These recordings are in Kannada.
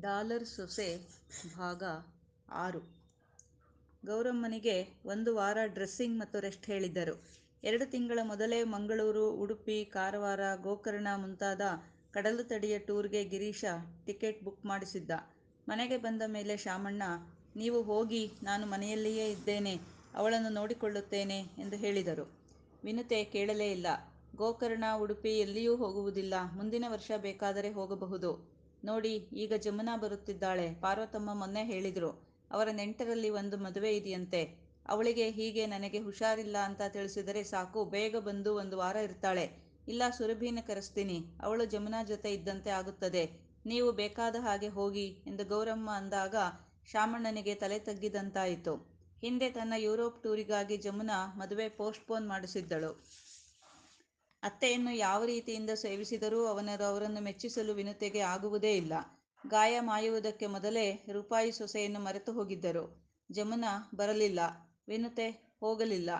ಡಾಲರ್ ಸೊಸೆ ಭಾಗ ಆರು ಗೌರಮ್ಮನಿಗೆ ಒಂದು ವಾರ ಡ್ರೆಸ್ಸಿಂಗ್ ಮತ್ತು ರೆಸ್ಟ್ ಹೇಳಿದ್ದರು. ಎರಡು ತಿಂಗಳ ಮೊದಲೇ ಮಂಗಳೂರು, ಉಡುಪಿ, ಕಾರವಾರ, ಗೋಕರ್ಣ ಮುಂತಾದ ಕಡಲು ತಡೆಯ ಟೂರ್ಗೆ ಗಿರೀಶ ಟಿಕೆಟ್ ಬುಕ್ ಮಾಡಿಸಿದ್ದ. ಮನೆಗೆ ಬಂದ ಮೇಲೆ ಶಾಮಣ್ಣ, ನೀವು ಹೋಗಿ ನಾನು ಮನೆಯಲ್ಲಿಯೇ ಇದ್ದೇನೆ, ಅವಳನ್ನು ನೋಡಿಕೊಳ್ಳುತ್ತೇನೆ ಎಂದು ಹೇಳಿದರು. ವಿನುತೆ ಕೇಳಲೇ ಇಲ್ಲ. ಗೋಕರ್ಣ, ಉಡುಪಿ ಎಲ್ಲಿಯೂ ಹೋಗುವುದಿಲ್ಲ, ಮುಂದಿನ ವರ್ಷ ಬೇಕಾದರೆ ಹೋಗಬಹುದು. ನೋಡಿ ಈಗ ಜಮುನಾ ಬರುತ್ತಿದ್ದಾಳೆ, ಪಾರ್ವತಮ್ಮ ಮೊನ್ನೆ ಹೇಳಿದ್ರು, ಅವರ ನೆಂಟರಲ್ಲಿ ಒಂದು ಮದುವೆ ಇದೆಯಂತೆ, ಅವಳಿಗೆ ಹೀಗೆ ನನಗೆ ಹುಷಾರಿಲ್ಲ ಅಂತ ತಿಳಿಸಿದರೆ ಸಾಕು ಬೇಗ ಬಂದು ಒಂದು ವಾರ ಇರ್ತಾಳೆ, ಇಲ್ಲ ಸುರಭಿನ ಕರೆಸ್ತೀನಿ, ಅವಳು ಜಮುನಾ ಜೊತೆ ಇದ್ದಂತೆ ಆಗುತ್ತದೆ, ನೀವು ಬೇಕಾದ ಹಾಗೆ ಹೋಗಿ ಎಂದು ಗೌರಮ್ಮ ಅಂದಾಗ ಶಾಮಣ್ಣನಿಗೆ ತಲೆ ತಗ್ಗಿದಂತಾಯಿತು. ಹಿಂದೆ ತನ್ನ ಯುರೋಪ್ ಟೂರಿಗಾಗಿ ಜಮುನಾ ಮದುವೆ ಪೋಸ್ಟ್ಪೋನ್ ಮಾಡಿಸಿದ್ದಳು. ಅತ್ತೆಯನ್ನು ಯಾವ ರೀತಿಯಿಂದ ಸೇವಿಸಿದರೂ ಅವನರು ಅವರನ್ನು ಮೆಚ್ಚಿಸಲು ವಿನತೆಗೆ ಆಗುವುದೇ ಇಲ್ಲ. ಗಾಯ ಮಾಯುವುದಕ್ಕೆ ಮೊದಲೇ ರೂಪಾಯಿ ಸೊಸೆಯನ್ನು ಮರೆತು ಹೋಗಿದ್ದರು. ಜಮುನಾ ಬರಲಿಲ್ಲ, ವಿನುತೆ ಹೋಗಲಿಲ್ಲ.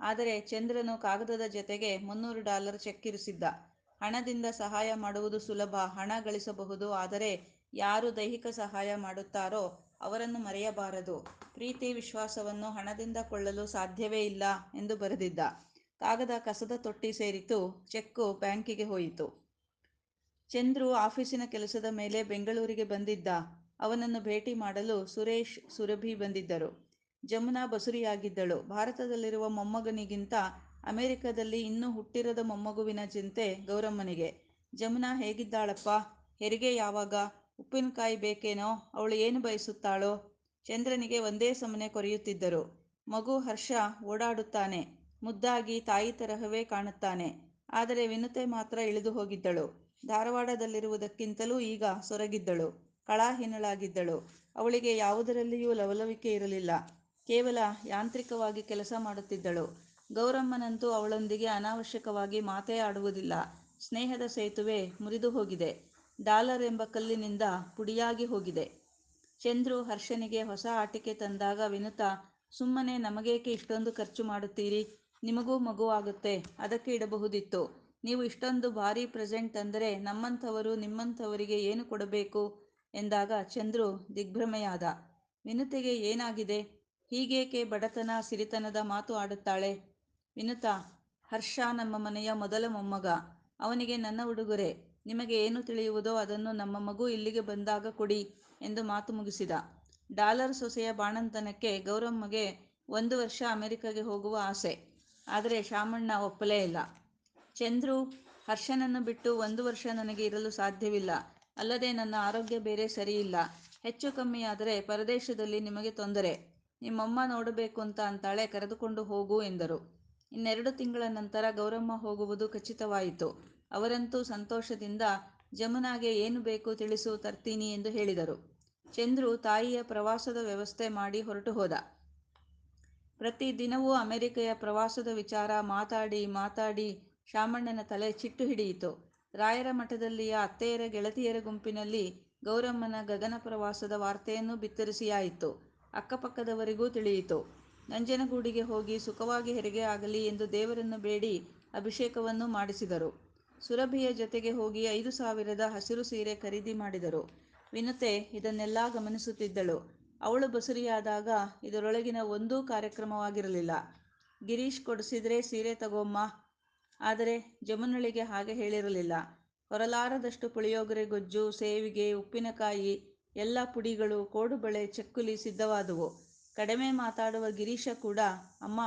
ಆದರೆ ಚಂದ್ರನು ಕಾಗದದ ಜೊತೆಗೆ ಮುನ್ನೂರು ಡಾಲರ್ ಚೆಕ್ ಇರಿಸಿದ್ದ. ಹಣದಿಂದ ಸಹಾಯ ಮಾಡುವುದು ಸುಲಭ, ಹಣ ಗಳಿಸಬಹುದು, ಆದರೆ ಯಾರು ದೈಹಿಕ ಸಹಾಯ ಮಾಡುತ್ತಾರೋ ಅವರನ್ನು ಮರೆಯಬಾರದು, ಪ್ರೀತಿ ವಿಶ್ವಾಸವನ್ನು ಹಣದಿಂದ ಕೊಳ್ಳಲು ಸಾಧ್ಯವೇ ಇಲ್ಲ ಎಂದು ಬರೆದಿದ್ದ. ಕಾಗದ ಕಸದ ತೊಟ್ಟಿ ಸೇರಿತು, ಚೆಕ್ಕು ಬ್ಯಾಂಕಿಗೆ ಹೋಯಿತು. ಚಂದ್ರು ಆಫೀಸಿನ ಕೆಲಸದ ಮೇಲೆ ಬೆಂಗಳೂರಿಗೆ ಬಂದಿದ್ದ. ಅವನನ್ನು ಭೇಟಿ ಮಾಡಲು ಸುರೇಶ್, ಸುರಭಿ ಬಂದಿದ್ದರು. ಜಮುನಾ ಬಸುರಿಯಾಗಿದ್ದಳು. ಭಾರತದಲ್ಲಿರುವ ಮೊಮ್ಮಗನಿಗಿಂತ ಅಮೆರಿಕದಲ್ಲಿ ಇನ್ನೂ ಹುಟ್ಟಿರದ ಮೊಮ್ಮಗುವಿನ ಚಿಂತೆ ಗೌರಮ್ಮನಿಗೆ. ಜಮುನಾ ಹೇಗಿದ್ದಾಳಪ್ಪ ಹೆರಿಗೆ ಯಾವಾಗ, ಉಪ್ಪಿನಕಾಯಿ ಬೇಕೇನೋ, ಅವಳು ಏನು ಬಯಸುತ್ತಾಳೋ, ಚಂದ್ರನಿಗೆ ಒಂದೇ ಸಮನೆ ಕೊರೆಯುತ್ತಿದ್ದರು. ಮಗು ಹರ್ಷ ಓಡಾಡುತ್ತಾನೆ, ಮುದ್ದಾಗಿ ತಾಯಿ ತರಹವೇ ಕಾಣುತ್ತಾನೆ, ಆದರೆ ವಿನುತೆ ಮಾತ್ರ ಇಳಿದು ಹೋಗಿದ್ದಳು. ಧಾರವಾಡದಲ್ಲಿರುವುದಕ್ಕಿಂತಲೂ ಈಗ ಸೊರಗಿದ್ದಳು, ಕಳಾಹೀನಳಾಗಿದ್ದಳು. ಅವಳಿಗೆ ಯಾವುದರಲ್ಲಿಯೂ ಲವಲವಿಕೆ ಇರಲಿಲ್ಲ, ಕೇವಲ ಯಾಂತ್ರಿಕವಾಗಿ ಕೆಲಸ ಮಾಡುತ್ತಿದ್ದಳು. ಗೌರಮ್ಮನಂತೂ ಅವಳೊಂದಿಗೆ ಅನಾವಶ್ಯಕವಾಗಿ ಮಾತೇ ಆಡುವುದಿಲ್ಲ. ಸ್ನೇಹದ ಸೇತುವೆ ಮುರಿದು ಹೋಗಿದೆ, ಡಾಲರ್ ಎಂಬ ಕಲ್ಲಿನಿಂದ ಪುಡಿಯಾಗಿ ಹೋಗಿದೆ. ಚಂದ್ರು ಹರ್ಷನಿಗೆ ಹೊಸ ಆಟಿಕೆ ತಂದಾಗ ವಿನುತಾ, ಸುಮ್ಮನೆ ನಮಗೇಕೆ ಇಷ್ಟೊಂದು ಖರ್ಚು ಮಾಡುತ್ತೀರಿ, ನಿಮಗೂ ಮಗುವಾಗುತ್ತೆ ಅದಕ್ಕೆ ಇಡಬಹುದಿತ್ತು, ನೀವು ಇಷ್ಟೊಂದು ಭಾರಿ ಪ್ರೆಸೆಂಟ್ ಅಂದರೆ ನಮ್ಮಂಥವರು ನಿಮ್ಮಂಥವರಿಗೆ ಏನು ಕೊಡಬೇಕು ಎಂದಾಗ ಚಂದ್ರು ದಿಗ್ಭ್ರಮೆಯಾದ. ವಿನುತೆಗೆ ಏನಾಗಿದೆ, ಹೀಗೇಕೆ ಬಡತನ ಸಿರಿತನದ ಮಾತು ಆಡುತ್ತಾಳೆ. ವಿನುತಾ, ಹರ್ಷ ನಮ್ಮ ಮನೆಯ ಮೊದಲ ಮೊಮ್ಮಗ, ಅವನಿಗೆ ನನ್ನ ಉಡುಗೊರೆ, ನಿಮಗೆ ಏನು ತಿಳಿಯುವುದೋ ಅದನ್ನು ನಮ್ಮ ಮಗು ಇಲ್ಲಿಗೆ ಬಂದಾಗ ಕೊಡಿ ಎಂದು ಮಾತು ಮುಗಿಸಿದ. ಡಾಲರ್ ಸೊಸೆಯ ಬಾಣಂತನಕ್ಕೆ ಗೌರಮ್ಮಗೆ ಒಂದು ವರ್ಷ ಅಮೆರಿಕಗೆ ಹೋಗುವ ಆಸೆ, ಆದರೆ ಶಾಮಣ್ಣ ಒಪ್ಪಲೇ ಇಲ್ಲ. ಚಂದ್ರು, ಹರ್ಷನನ್ನು ಬಿಟ್ಟು ಒಂದು ವರ್ಷ ನನಗೆ ಇರಲು ಸಾಧ್ಯವಿಲ್ಲ, ಅಲ್ಲದೆ ನನ್ನ ಆರೋಗ್ಯ ಬೇರೆ ಸರಿಯಿಲ್ಲ, ಹೆಚ್ಚು ಕಮ್ಮಿಯಾದರೆ ಪರದೇಶದಲ್ಲಿ ನಿಮಗೆ ತೊಂದರೆ, ನಿಮ್ಮಮ್ಮ ನೋಡಬೇಕು ಅಂತ ಅಂತಾಳೆ ಕರೆದುಕೊಂಡು ಹೋಗು ಎಂದರು. ಇನ್ನೆರಡು ತಿಂಗಳ ನಂತರ ಗೌರಮ್ಮ ಹೋಗುವುದು ಖಚಿತವಾಯಿತು. ಅವರಂತೂ ಸಂತೋಷದಿಂದ ಜಮುನಾಗೆ ಏನು ಬೇಕು ತಿಳಿಸು ತರ್ತೀನಿ ಎಂದು ಹೇಳಿದರು. ಚಂದ್ರು ತಾಯಿಯ ಪ್ರವಾಸದ ವ್ಯವಸ್ಥೆ ಮಾಡಿ ಹೊರಟು ಹೋದ. ಪ್ರತಿ ದಿನವೂ ಅಮೆರಿಕೆಯ ಪ್ರವಾಸದ ವಿಚಾರ ಮಾತಾಡಿ ಮಾತಾಡಿ ಶಾಮಣ್ಣನ ತಲೆ ಚಿಟ್ಟು ಹಿಡಿಯಿತು. ರಾಯರ ಮಠದಲ್ಲಿಯ ಅತ್ತೆಯರ ಗೆಳತಿಯರ ಗುಂಪಿನಲ್ಲಿ ಗೌರಮ್ಮನ ಗಗನ ಪ್ರವಾಸದ ವಾರ್ತೆಯನ್ನು ಬಿತ್ತರಿಸಿಯಾಯಿತು. ಅಕ್ಕಪಕ್ಕದವರಿಗೂ ತಿಳಿಯಿತು. ನಂಜನಗೂಡಿಗೆ ಹೋಗಿ ಸುಖವಾಗಿ ಹೆರಿಗೆ ಆಗಲಿ ಎಂದು ದೇವರನ್ನು ಬೇಡಿ ಅಭಿಷೇಕವನ್ನು ಮಾಡಿಸಿದರು. ಸುರಭಿಯ ಜೊತೆಗೆ ಹೋಗಿ ಐದು ಸಾವಿರದ ಹಸಿರು ಸೀರೆ ಖರೀದಿ ಮಾಡಿದರು. ವಿನತೆ ಇದನ್ನೆಲ್ಲಾ ಗಮನಿಸುತ್ತಿದ್ದಳು. ಅವಳು ಬಸುರಿಯಾದಾಗ ಇದರೊಳಗಿನ ಒಂದೂ ಕಾರ್ಯಕ್ರಮವಾಗಿರಲಿಲ್ಲ. ಗಿರೀಶ್ ಕೊಡಿಸಿದ್ರೆ ಸೀರೆ ತಗೋಮ್ಮ ಆದರೆ ಜಮುನಳಿಗೆ ಹಾಗೆ ಹೇಳಿರಲಿಲ್ಲ. ಹೊರಲಾರದಷ್ಟು ಪುಳಿಯೋಗರೆ ಗೊಜ್ಜು, ಸೇವಿಗೆ, ಉಪ್ಪಿನಕಾಯಿ, ಎಲ್ಲ ಪುಡಿಗಳು, ಕೋಡುಬಳೆ, ಚಕ್ಕುಲಿ ಸಿದ್ಧವಾದುವು. ಕಡಿಮೆ ಮಾತಾಡುವ ಗಿರೀಶ ಕೂಡ, ಅಮ್ಮ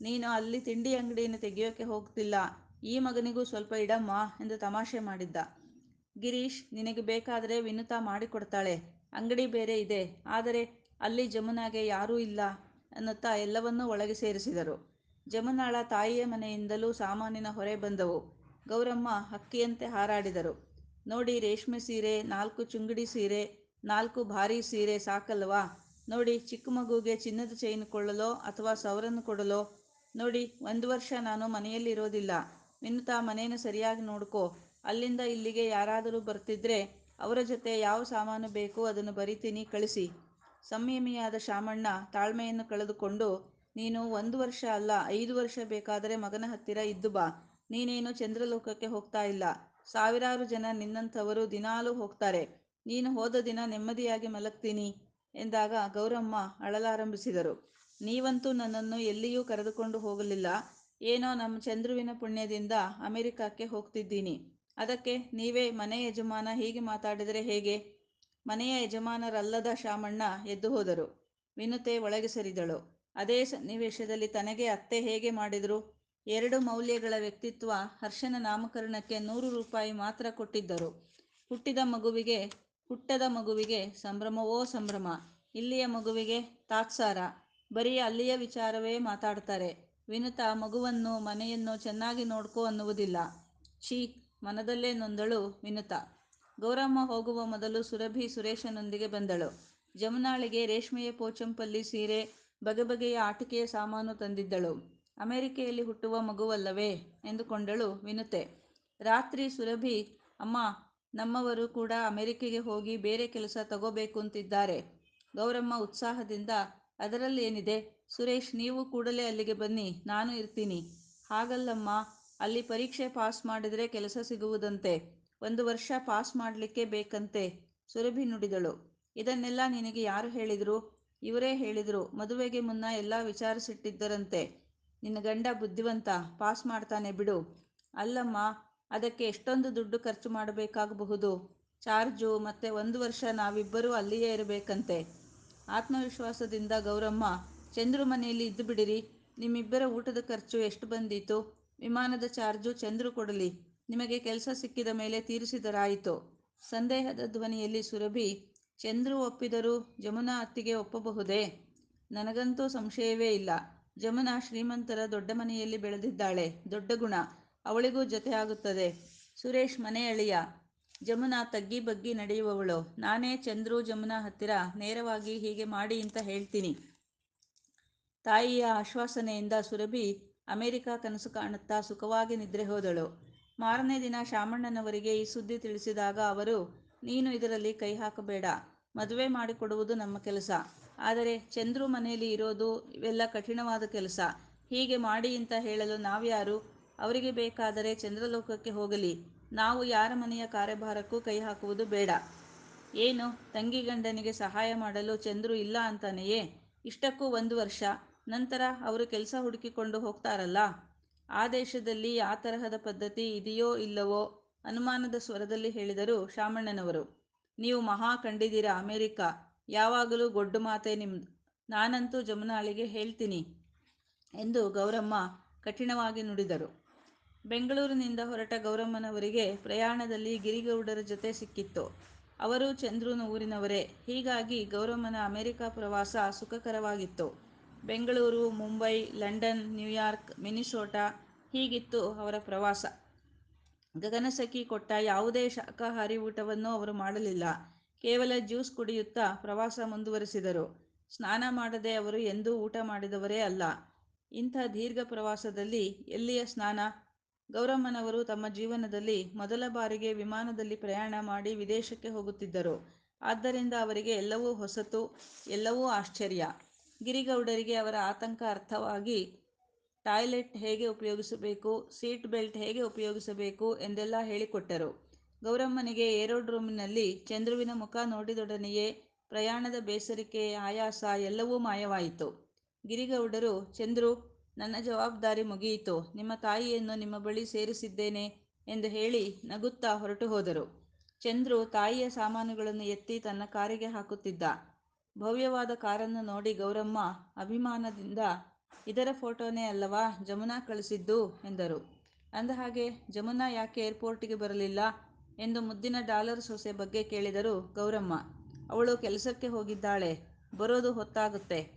ನೀನು ಅಲ್ಲಿ ತಿಂಡಿ ಅಂಗಡಿಯನ್ನು ತೆಗೆಯೋಕೆ ಹೋಗ್ತಿಲ್ಲ, ಈ ಮಗನಿಗೂ ಸ್ವಲ್ಪ ಇಡಮ್ಮ ಎಂದು ತಮಾಷೆ ಮಾಡಿದ್ದ. ಗಿರೀಶ್, ನಿನಗೆ ಬೇಕಾದರೆ ವಿನುತಾ ಮಾಡಿಕೊಡ್ತಾಳೆ, ಅಂಗಡಿ ಬೇರೆ ಇದೆ, ಆದರೆ ಅಲ್ಲಿ ಜಮುನಾಗೆ ಯಾರೂ ಇಲ್ಲ ಅನ್ನುತ್ತಾ ಎಲ್ಲವನ್ನೂ ಒಳಗೆ ಸೇರಿಸಿದರು. ಜಮುನಾಳ ತಾಯಿಯ ಮನೆಯಿಂದಲೂ ಸಾಮಾನಿನ ಹೊರೆ ಬಂದವು. ಗೌರಮ್ಮ ಹಕ್ಕಿಯಂತೆ ಹಾರಾಡಿದರು. ನೋಡಿ ರೇಷ್ಮೆ ಸೀರೆ, ನಾಲ್ಕು ಚುಂಗುಡಿ ಸೀರೆ, ನಾಲ್ಕು ಭಾರೀ ಸೀರೆ ಸಾಕಲ್ವಾ ನೋಡಿ ಚಿಕ್ಕ ಮಗುಗೆ ಚಿನ್ನದ ಚೈನ್ ಕೊಳ್ಳಲೋ ಅಥವಾ ಸವರನ್ ಕೊಡಲೋ, ನೋಡಿ ಒಂದು ವರ್ಷ ನಾನು ಮನೆಯಲ್ಲಿರೋದಿಲ್ಲ ಇರೋದಿಲ್ಲ, ತಾ ಮನೇನ ಸರಿಯಾಗಿ ನೋಡ್ಕೋ, ಅಲ್ಲಿಂದ ಇಲ್ಲಿಗೆ ಯಾರಾದರೂ ಬರ್ತಿದ್ರೆ ಅವರ ಜೊತೆ ಯಾವ ಸಾಮಾನು ಬೇಕು ಅದನ್ನು ಬರಿತೀನಿ ಕಳಿಸಿ. ಸಂಯಮಿಯಾದ ಶಾಮಣ್ಣ ತಾಳ್ಮೆಯನ್ನು ಕಳೆದುಕೊಂಡು, ನೀನು ಒಂದು ವರ್ಷ ಅಲ್ಲ ಐದು ವರ್ಷ ಬೇಕಾದರೆ ಮಗನ ಹತ್ತಿರ ಇದ್ದು ಬಾ, ನೀನೇನು ಚಂದ್ರಲೋಕಕ್ಕೆ ಹೋಗ್ತಾ ಇಲ್ಲ, ಸಾವಿರಾರು ಜನ ನಿನ್ನಂಥವರು ದಿನಾಲೂ ಹೋಗ್ತಾರೆ, ನೀನು ಹೋದ ದಿನ ನೆಮ್ಮದಿಯಾಗಿ ಮಲಗ್ತೀನಿ ಎಂದಾಗ ಗೌರಮ್ಮ ಅಳಲಾರಂಭಿಸಿದರು. ನೀವಂತೂ ನನ್ನನ್ನು ಎಲ್ಲಿಯೂ ಕರೆದುಕೊಂಡು ಹೋಗಲಿಲ್ಲ. ಏನೋ ನಮ್ಮ ಚಂದ್ರುವಿನ ಪುಣ್ಯದಿಂದ ಅಮೆರಿಕಕ್ಕೆ ಹೋಗ್ತಿದ್ದೀನಿ. ಅದಕ್ಕೆ ನೀವೇ ಮನೆ ಯಜಮಾನ ಹೀಗೆ ಮಾತಾಡಿದರೆ ಹೇಗೆ? ಮನೆಯ ಯಜಮಾನರಲ್ಲದ ಶಾಮಣ್ಣ ಎದ್ದು ಹೋದರು. ವಿನುತೆ ಒಳಗೆ ಸರಿದಳು. ಅದೇ ಸನ್ನಿವೇಶದಲ್ಲಿ ತನಗೆ ಅತ್ತೆ ಹೇಗೆ ಮಾಡಿದರು? ಎರಡು ಮೌಲ್ಯಗಳ ವ್ಯಕ್ತಿತ್ವ ಹರ್ಷನ ನಾಮಕರಣಕ್ಕೆ ನೂರು ರೂಪಾಯಿ ಮಾತ್ರ ಕೊಟ್ಟಿದ್ದರು. ಹುಟ್ಟಿದ ಮಗುವಿಗೆ, ಹುಟ್ಟದ ಮಗುವಿಗೆ ಸಂಭ್ರಮವೋ ಸಂಭ್ರಮ? ಇಲ್ಲಿಯ ಮಗುವಿಗೆ ತಾತ್ಸಾರ. ಬರೀ ಅಲ್ಲಿಯ ವಿಚಾರವೇ ಮಾತಾಡ್ತಾರೆ. ವಿನುತಾ ಮಗುವನ್ನು, ಮನೆಯನ್ನು ಚೆನ್ನಾಗಿ ನೋಡ್ಕೋ ಅನ್ನುವುದಿಲ್ಲ. ಛೀ ಮನದಲ್ಲೇ ನೊಂದಳು ವಿನುತಾ. ಗೌರಮ್ಮ ಹೋಗುವ ಮೊದಲು ಸುರಭಿ ಸುರೇಶನೊಂದಿಗೆ ಬಂದಳು. ಜಮುನಾಳಿಗೆ ರೇಷ್ಮೆಯ ಪೋಚಂಪಲ್ಲಿ ಸೀರೆ ಬಗೆ ಬಗೆಯ ಆಟಿಕೆಯ ಸಾಮಾನು ತಂದಿದ್ದಳು. ಅಮೆರಿಕೆಯಲ್ಲಿ ಹುಟ್ಟುವ ಮಗುವಲ್ಲವೇ? ಎಂದುಕೊಂಡಳು ವಿನುತೆ. ರಾತ್ರಿ ಸುರಭಿ, ಅಮ್ಮ, ನಮ್ಮವರು ಕೂಡ ಅಮೆರಿಕೆಗೆ ಹೋಗಿ ಬೇರೆ ಕೆಲಸ ತಗೋಬೇಕು ಅಂತಿದ್ದಾರೆ. ಗೌರಮ್ಮ ಉತ್ಸಾಹದಿಂದ ಅದರಲ್ಲೇನಿದೆ ಸುರೇಶ್, ನೀವು ಕೂಡಲೇ ಅಲ್ಲಿಗೆ ಬನ್ನಿ. ನಾನು ಇರ್ತೀನಿ. ಹಾಗಲ್ಲಮ್ಮ ಅಲ್ಲಿ ಪರೀಕ್ಷೆ ಪಾಸ್ ಮಾಡಿದರೆ ಕೆಲಸ ಸಿಗುವುದಂತೆ. ಒಂದು ವರ್ಷ ಪಾಸ್ ಮಾಡಲಿಕ್ಕೆ ಬೇಕಂತೆ, ಸುರಭಿ ನುಡಿದಳು. ಇದನ್ನೆಲ್ಲ ನಿನಗೆ ಯಾರು ಹೇಳಿದರು? ಇವರೇ ಹೇಳಿದರು. ಮದುವೆಗೆ ಮುನ್ನ ಎಲ್ಲ ವಿಚಾರಿಸಿಟ್ಟಿದ್ದರಂತೆ. ನಿನ್ನ ಗಂಡ ಬುದ್ಧಿವಂತ, ಪಾಸ್ ಮಾಡ್ತಾನೆ ಬಿಡು. ಅಲ್ಲಮ್ಮ, ಅದಕ್ಕೆ ಎಷ್ಟೊಂದು ದುಡ್ಡು ಖರ್ಚು ಮಾಡಬೇಕಾಗಬಹುದು. ಚಾರ್ಜು ಮತ್ತೆ ಒಂದು ವರ್ಷ ನಾವಿಬ್ಬರೂ ಅಲ್ಲಿಯೇ ಇರಬೇಕಂತೆ. ಆತ್ಮವಿಶ್ವಾಸದಿಂದ ಗೌರಮ್ಮ, ಚಂದ್ರು ಮನೆಯಲ್ಲಿ ಇದ್ದು ಬಿಡಿರಿ ನಿಮ್ಮಿಬ್ಬರ ಊಟದ ಖರ್ಚು ಎಷ್ಟು ಬಂದೀತು? ವಿಮಾನದ ಚಾರ್ಜು ಚಂದ್ರು ಕೊಡಲಿ. ನಿಮಗೆ ಕೆಲಸ ಸಿಕ್ಕಿದ ಮೇಲೆ ತೀರಿಸಿದರಾಯಿತು. ಸಂದೇಹದ ಧ್ವನಿಯಲ್ಲಿ ಸುರಭಿ, ಚಂದ್ರು ಒಪ್ಪಿದರೂ ಜಮುನಾ ಅತ್ತಿಗೆ ಒಪ್ಪಬಹುದೇ? ನನಗಂತೂ ಸಂಶಯವೇ ಇಲ್ಲ. ಜಮುನಾ ಶ್ರೀಮಂತರ ದೊಡ್ಡ ಮನೆಯಲ್ಲಿ ಬೆಳೆದಿದ್ದಾಳೆ. ದೊಡ್ಡ ಗುಣ. ಅವಳಿಗೂ ಜೊತೆ ಆಗುತ್ತದೆ. ಸುರೇಶ್ ಮನೆ ಅಳಿಯ. ಜಮುನಾ ತಗ್ಗಿ ಬಗ್ಗಿ ನಡೆಯುವವಳು. ನಾನೇ ಚಂದ್ರು ಜಮುನಾ ಹತ್ತಿರ ನೇರವಾಗಿ ಹೀಗೆ ಮಾಡಿ ಅಂತ ಹೇಳ್ತೀನಿ. ತಾಯಿಯ ಆಶ್ವಾಸನೆಯಿಂದ ಸುರಭಿ ಅಮೆರಿಕ ಕನಸು ಕಾಣುತ್ತಾ ಸುಖವಾಗಿ ನಿದ್ರೆ ಹೋದಳು. ಮಾರನೇ ದಿನ ಶಾಮಣ್ಣನವರಿಗೆ ಈ ಸುದ್ದಿ ತಿಳಿಸಿದಾಗ ಅವರು, ನೀನು ಇದರಲ್ಲಿ ಕೈ ಹಾಕಬೇಡ. ಮದುವೆ ಮಾಡಿಕೊಡುವುದು ನಮ್ಮ ಕೆಲಸ. ಆದರೆ ಚಂದ್ರು ಮನೆಯಲ್ಲಿ ಇರೋದು ಇವೆಲ್ಲ ಕಠಿಣವಾದ ಕೆಲಸ. ಹೀಗೆ ಮಾಡಿ ಅಂತ ಹೇಳಲು ನಾವ್ಯಾರು? ಅವರಿಗೆ ಬೇಕಾದರೆ ಚಂದ್ರಲೋಕಕ್ಕೆ ಹೋಗಲಿ. ನಾವು ಯಾರ ಮನೆಯ ಕಾರ್ಯಭಾರಕ್ಕೂ ಕೈ ಹಾಕುವುದು ಬೇಡ. ಏನು? ತಂಗಿ ಗಂಡನಿಗೆ ಸಹಾಯ ಮಾಡಲು ಚಂದ್ರು ಇಲ್ಲ ಅಂತಾನೆಯೇ? ಇಷ್ಟಕ್ಕೂ ಒಂದು ವರ್ಷ. ನಂತರ ಅವರು ಕೆಲಸ ಹುಡುಕಿಕೊಂಡು ಹೋಗ್ತಾರಲ್ಲ? ಆ ದೇಶದಲ್ಲಿ ಆ ತರಹದ ಪದ್ಧತಿ ಇದೆಯೋ ಇಲ್ಲವೋ ಅನುಮಾನದ ಸ್ವರದಲ್ಲಿ ಹೇಳಿದರು ಶಾಮಣ್ಣನವರು. ನೀವು ಮಹಾ ಕಂಡಿದ್ದೀರಾ ಅಮೆರಿಕ? ಯಾವಾಗಲೂ ಗೊಡ್ಡು ಮಾತೆ ನಿಮ್ದು ನಾನಂತೂ ಜಮುನಾಳಿಗೆ ಹೇಳ್ತೀನಿ ಎಂದು ಗೌರಮ್ಮ ಕಠಿಣವಾಗಿ ನುಡಿದರು. ಬೆಂಗಳೂರಿನಿಂದ ಹೊರಟ ಗೌರಮ್ಮನವರಿಗೆ ಪ್ರಯಾಣದಲ್ಲಿ ಗಿರಿಗೌಡರ ಜೊತೆ ಸಿಕ್ಕಿತ್ತು. ಅವರು ಚಂದ್ರೂನ ಊರಿನವರೇ ಹೀಗಾಗಿ ಗೌರಮ್ಮನ ಅಮೆರಿಕ ಪ್ರವಾಸ ಸುಖಕರವಾಗಿತ್ತು. Bengaluru, Mumbai, London, New York, Minnesota ಹೀಗಿತ್ತು ಅವರ ಪ್ರವಾಸ. ಗಗನಸಖಿ ಕೊಟ್ಟ ಯಾವುದೇ ಶಾಖಾಹಾರಿ ಊಟವನ್ನು ಅವರು ಮಾಡಲಿಲ್ಲ. ಕೇವಲ ಜ್ಯೂಸ್ ಕುಡಿಯುತ್ತಾ ಪ್ರವಾಸ ಮುಂದುವರೆಸಿದರು. ಸ್ನಾನ ಮಾಡದೆ ಅವರು ಎಂದೂ ಊಟ ಮಾಡಿದವರೇ ಅಲ್ಲ. ಇಂಥ ದೀರ್ಘ ಪ್ರವಾಸದಲ್ಲಿ ಎಲ್ಲಿಯ ಸ್ನಾನ? ಗೌರಮ್ಮನವರು ತಮ್ಮ ಜೀವನದಲ್ಲಿ ಮೊದಲ ಬಾರಿಗೆ ವಿಮಾನದಲ್ಲಿ ಪ್ರಯಾಣ ಮಾಡಿ ವಿದೇಶಕ್ಕೆ ಹೋಗುತ್ತಿದ್ದರು. ಆದ್ದರಿಂದ ಅವರಿಗೆ ಎಲ್ಲವೂ ಹೊಸತು, ಎಲ್ಲವೂ ಆಶ್ಚರ್ಯ. ಗಿರಿಗೌಡರಿಗೆ ಅವರ ಆತಂಕ ಅರ್ಥವಾಗಿ ಟಾಯ್ಲೆಟ್ ಹೇಗೆ ಉಪಯೋಗಿಸಬೇಕು, ಸೀಟ್ ಬೆಲ್ಟ್ ಹೇಗೆ ಉಪಯೋಗಿಸಬೇಕು ಎಂದೆಲ್ಲ ಹೇಳಿಕೊಟ್ಟರು. ಗೌರಮ್ಮನಿಗೆ ಏರೋಡ್ರೋಮಿನಲ್ಲಿ ಚಂದ್ರುವಿನ ಮುಖ ನೋಡಿದೊಡನೆಯೇ ಪ್ರಯಾಣದ ಬೇಸರಿಕೆ, ಆಯಾಸ ಎಲ್ಲವೂ ಮಾಯವಾಯಿತು. ಗಿರಿಗೌಡರು, ಚಂದ್ರು, ನನ್ನ ಜವಾಬ್ದಾರಿ ಮುಗಿಯಿತು. ನಿಮ್ಮ ತಾಯಿಯನ್ನು ನಿಮ್ಮ ಬಳಿ ಸೇರಿಸಿದ್ದೇನೆ ಎಂದು ಹೇಳಿ ನಗುತ್ತಾ ಹೊರಟು ಹೋದರು. ಚಂದ್ರು ತಾಯಿಯ ಸಾಮಾನುಗಳನ್ನು ಎತ್ತಿ ತನ್ನ ಕಾರಿಗೆ ಹಾಕುತ್ತಿದ್ದ. ಭವ್ಯವಾದ ಕಾರನ್ನು ನೋಡಿ ಗೌರಮ್ಮ ಅಭಿಮಾನದಿಂದ, ಇದರ ಫೋಟೋನೇ ಅಲ್ಲವಾ? ಜಮುನಾ ಕಳಿಸಿದ್ದು ಎಂದರು. ಅಂದಹಾಗೆ, ಜಮುನಾ ಯಾಕೆ ಏರ್ಪೋರ್ಟಿಗೆ ಬರಲಿಲ್ಲ? ಎಂದು ಮುದ್ದಿನ ಡಾಲರ್ ಸೊಸೆ ಬಗ್ಗೆ ಕೇಳಿದರು ಗೌರಮ್ಮ. ಅವಳು ಕೆಲಸಕ್ಕೆ ಹೋಗಿದ್ದಾಳೆ. ಬರೋದು ಹೊತ್ತಾಗುತ್ತೆ.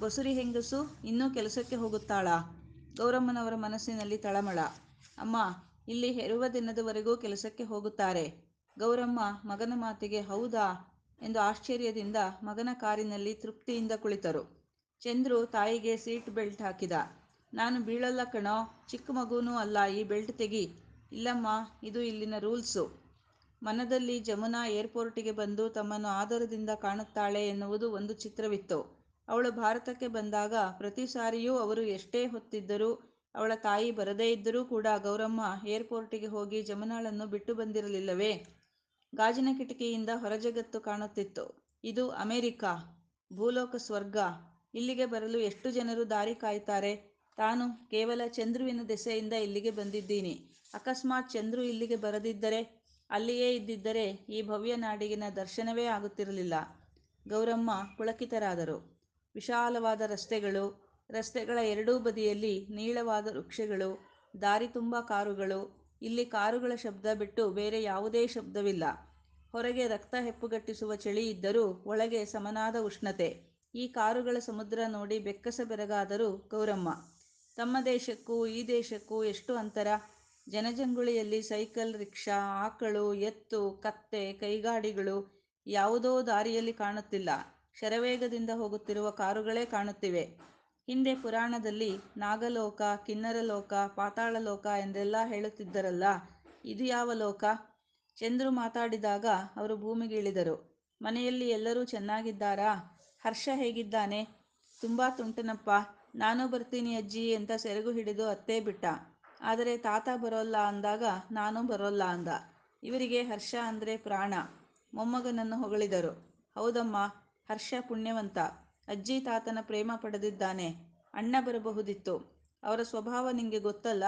ಬಸುರಿ ಹೆಂಗಸು ಇನ್ನೂ ಕೆಲಸಕ್ಕೆ ಹೋಗುತ್ತಾಳಾ? ಗೌರಮ್ಮನವರ ಮನಸ್ಸಿನಲ್ಲಿ ತಳಮಳ. ಅಮ್ಮ, ಇಲ್ಲಿ ಹೆರುವ ದಿನದವರೆಗೂ ಕೆಲಸಕ್ಕೆ ಹೋಗುತ್ತಾರೆ. ಗೌರಮ್ಮ ಮಗನ ಮಾತಿಗೆ, ಹೌದಾ? ಎಂದು ಆಶ್ಚರ್ಯದಿಂದ ಮಗನ ಕಾರಿನಲ್ಲಿ ತೃಪ್ತಿಯಿಂದ ಕುಳಿತರು. ಚಂದ್ರು ತಾಯಿಗೆ ಸೀಟ್ ಬೆಲ್ಟ್ ಹಾಕಿದ. ನಾನು ಬೀಳಲ್ಲ ಕಣೋ, ಚಿಕ್ಕ ಮಗುನೂ ಅಲ್ಲ, ಈ ಬೆಲ್ಟ್ ತೆಗಿ. ಇಲ್ಲಮ್ಮ, ಇದು ಇಲ್ಲಿನ ರೂಲ್ಸು. ಮನದಲ್ಲಿ ಜಮುನಾ ಏರ್ಪೋರ್ಟಿಗೆ ಬಂದು ತಮ್ಮನ್ನು ಆದರದಿಂದ ಕಾಣುತ್ತಾಳೆ ಎನ್ನುವುದು ಒಂದು ಚಿತ್ರವಿತ್ತು. ಅವಳು ಭಾರತಕ್ಕೆ ಬಂದಾಗ ಪ್ರತಿ ಸಾರಿಯೂ ಅವರು ಎಷ್ಟೇ ಹೊತ್ತಿದ್ದರೂ ಅವಳ ತಾಯಿ ಬರದೇ ಇದ್ದರೂ ಕೂಡ ಗೌರಮ್ಮ ಏರ್ಪೋರ್ಟಿಗೆ ಹೋಗಿ ಜಮುನಾಳನ್ನು ಬಿಟ್ಟು ಬಂದಿರಲಿಲ್ಲವೇ? ಗಾಜಿನ ಕಿಟಕಿಯಿಂದ ಹೊರಜಗತ್ತು ಕಾಣುತ್ತಿತ್ತು. ಇದು ಅಮೆರಿಕ, ಭೂಲೋಕ ಸ್ವರ್ಗ. ಇಲ್ಲಿಗೆ ಬರಲು ಎಷ್ಟು ಜನರು ದಾರಿ ಕಾಯ್ತಾರೆ? ತಾನು ಕೇವಲ ಚಂದ್ರುವಿನ ದೆಸೆಯಿಂದ ಇಲ್ಲಿಗೆ ಬಂದಿದ್ದೀನಿ. ಅಕಸ್ಮಾತ್ ಚಂದ್ರು ಇಲ್ಲಿಗೆ ಬರದಿದ್ದರೆ, ಅಲ್ಲಿಯೇ ಇದ್ದಿದ್ದರೆ ಈ ಭವ್ಯ ನಾಡಿಗಿನ ದರ್ಶನವೇ ಆಗುತ್ತಿರಲಿಲ್ಲ. ಗೌರಮ್ಮ ಪುಳಕಿತರಾದರು. ವಿಶಾಲವಾದ ರಸ್ತೆಗಳು, ರಸ್ತೆಗಳ ಎರಡೂ ಬದಿಯಲ್ಲಿ ನೀಳವಾದ ವೃಕ್ಷಗಳು, ದಾರಿ ತುಂಬ ಕಾರುಗಳು ಇಲ್ಲಿ ಕಾರುಗಳ ಶಬ್ದ ಬಿಟ್ಟು ಬೇರೆ ಯಾವುದೇ ಶಬ್ದವಿಲ್ಲ. ಹೊರಗೆ ರಕ್ತ ಹೆಪ್ಪುಗಟ್ಟಿಸುವ ಚಳಿ ಇದ್ದರೂ ಒಳಗೆ ಸಮನಾದ ಉಷ್ಣತೆ. ಈ ಕಾರುಗಳ ಸಮುದ್ರ ನೋಡಿ ಬೆಕ್ಕಸ ಬೆರಗಾದರೂ ಗೌರಮ್ಮ. ತಮ್ಮ ದೇಶಕ್ಕೂ ಈ ದೇಶಕ್ಕೂ ಎಷ್ಟು ಅಂತರ? ಜನಜಂಗುಳಿಯಲ್ಲಿ ಸೈಕಲ್, ರಿಕ್ಷಾ, ಆಕಳು, ಎತ್ತು, ಕತ್ತೆ, ಕೈಗಾಡಿಗಳು ಯಾವುದೋ ದಾರಿಯಲ್ಲಿ ಕಾಣುತ್ತಿಲ್ಲ. ಶರವೇಗದಿಂದ ಹೋಗುತ್ತಿರುವ ಕಾರುಗಳೇ ಕಾಣುತ್ತಿವೆ. ಹಿಂದೆ ಪುರಾಣದಲ್ಲಿ ನಾಗಲೋಕ, ಕಿನ್ನರಲೋಕ, ಪಾತಾಳಲೋಕ ಎಂದೆಲ್ಲ ಹೇಳುತ್ತಿದ್ದರಲ್ಲ, ಇದು ಯಾವ ಲೋಕ? ಚಂದ್ರು ಮಾತಾಡಿದಾಗ ಅವರು ಭೂಮಿಗೆ ಇಳಿದರು. ಮನೆಯಲ್ಲಿ ಎಲ್ಲರೂ ಚೆನ್ನಾಗಿದ್ದಾರಾ? ಹರ್ಷ ಹೇಗಿದ್ದಾನೆ? ತುಂಬ ತುಂಟನಪ್ಪ. ನಾನು ಬರ್ತೀನಿ ಅಜ್ಜಿ ಅಂತ ಸೆರಗು ಹಿಡಿದು ಅತ್ತೇ ಬಿಟ್ಟ. ಆದರೆ ತಾತ ಬರೋಲ್ಲ ಅಂದಾಗ ನಾನು ಬರೋಲ್ಲ ಅಂದ. ಇವರಿಗೆ ಹರ್ಷ ಅಂದರೆ ಪ್ರಾಣ. ಮೊಮ್ಮಗನನ್ನು ಹೊಗಳಿದರು. ಹೌದಮ್ಮ, ಹರ್ಷ ಪುಣ್ಯವಂತ. ಅಜ್ಜಿ ತಾತನ ಪ್ರೇಮ ಪಡೆದಿದ್ದಾನೆ. ಅಣ್ಣ ಬರಬಹುದಿತ್ತು. ಅವರ ಸ್ವಭಾವ ನಿಂಗೆ ಗೊತ್ತಲ್ಲ?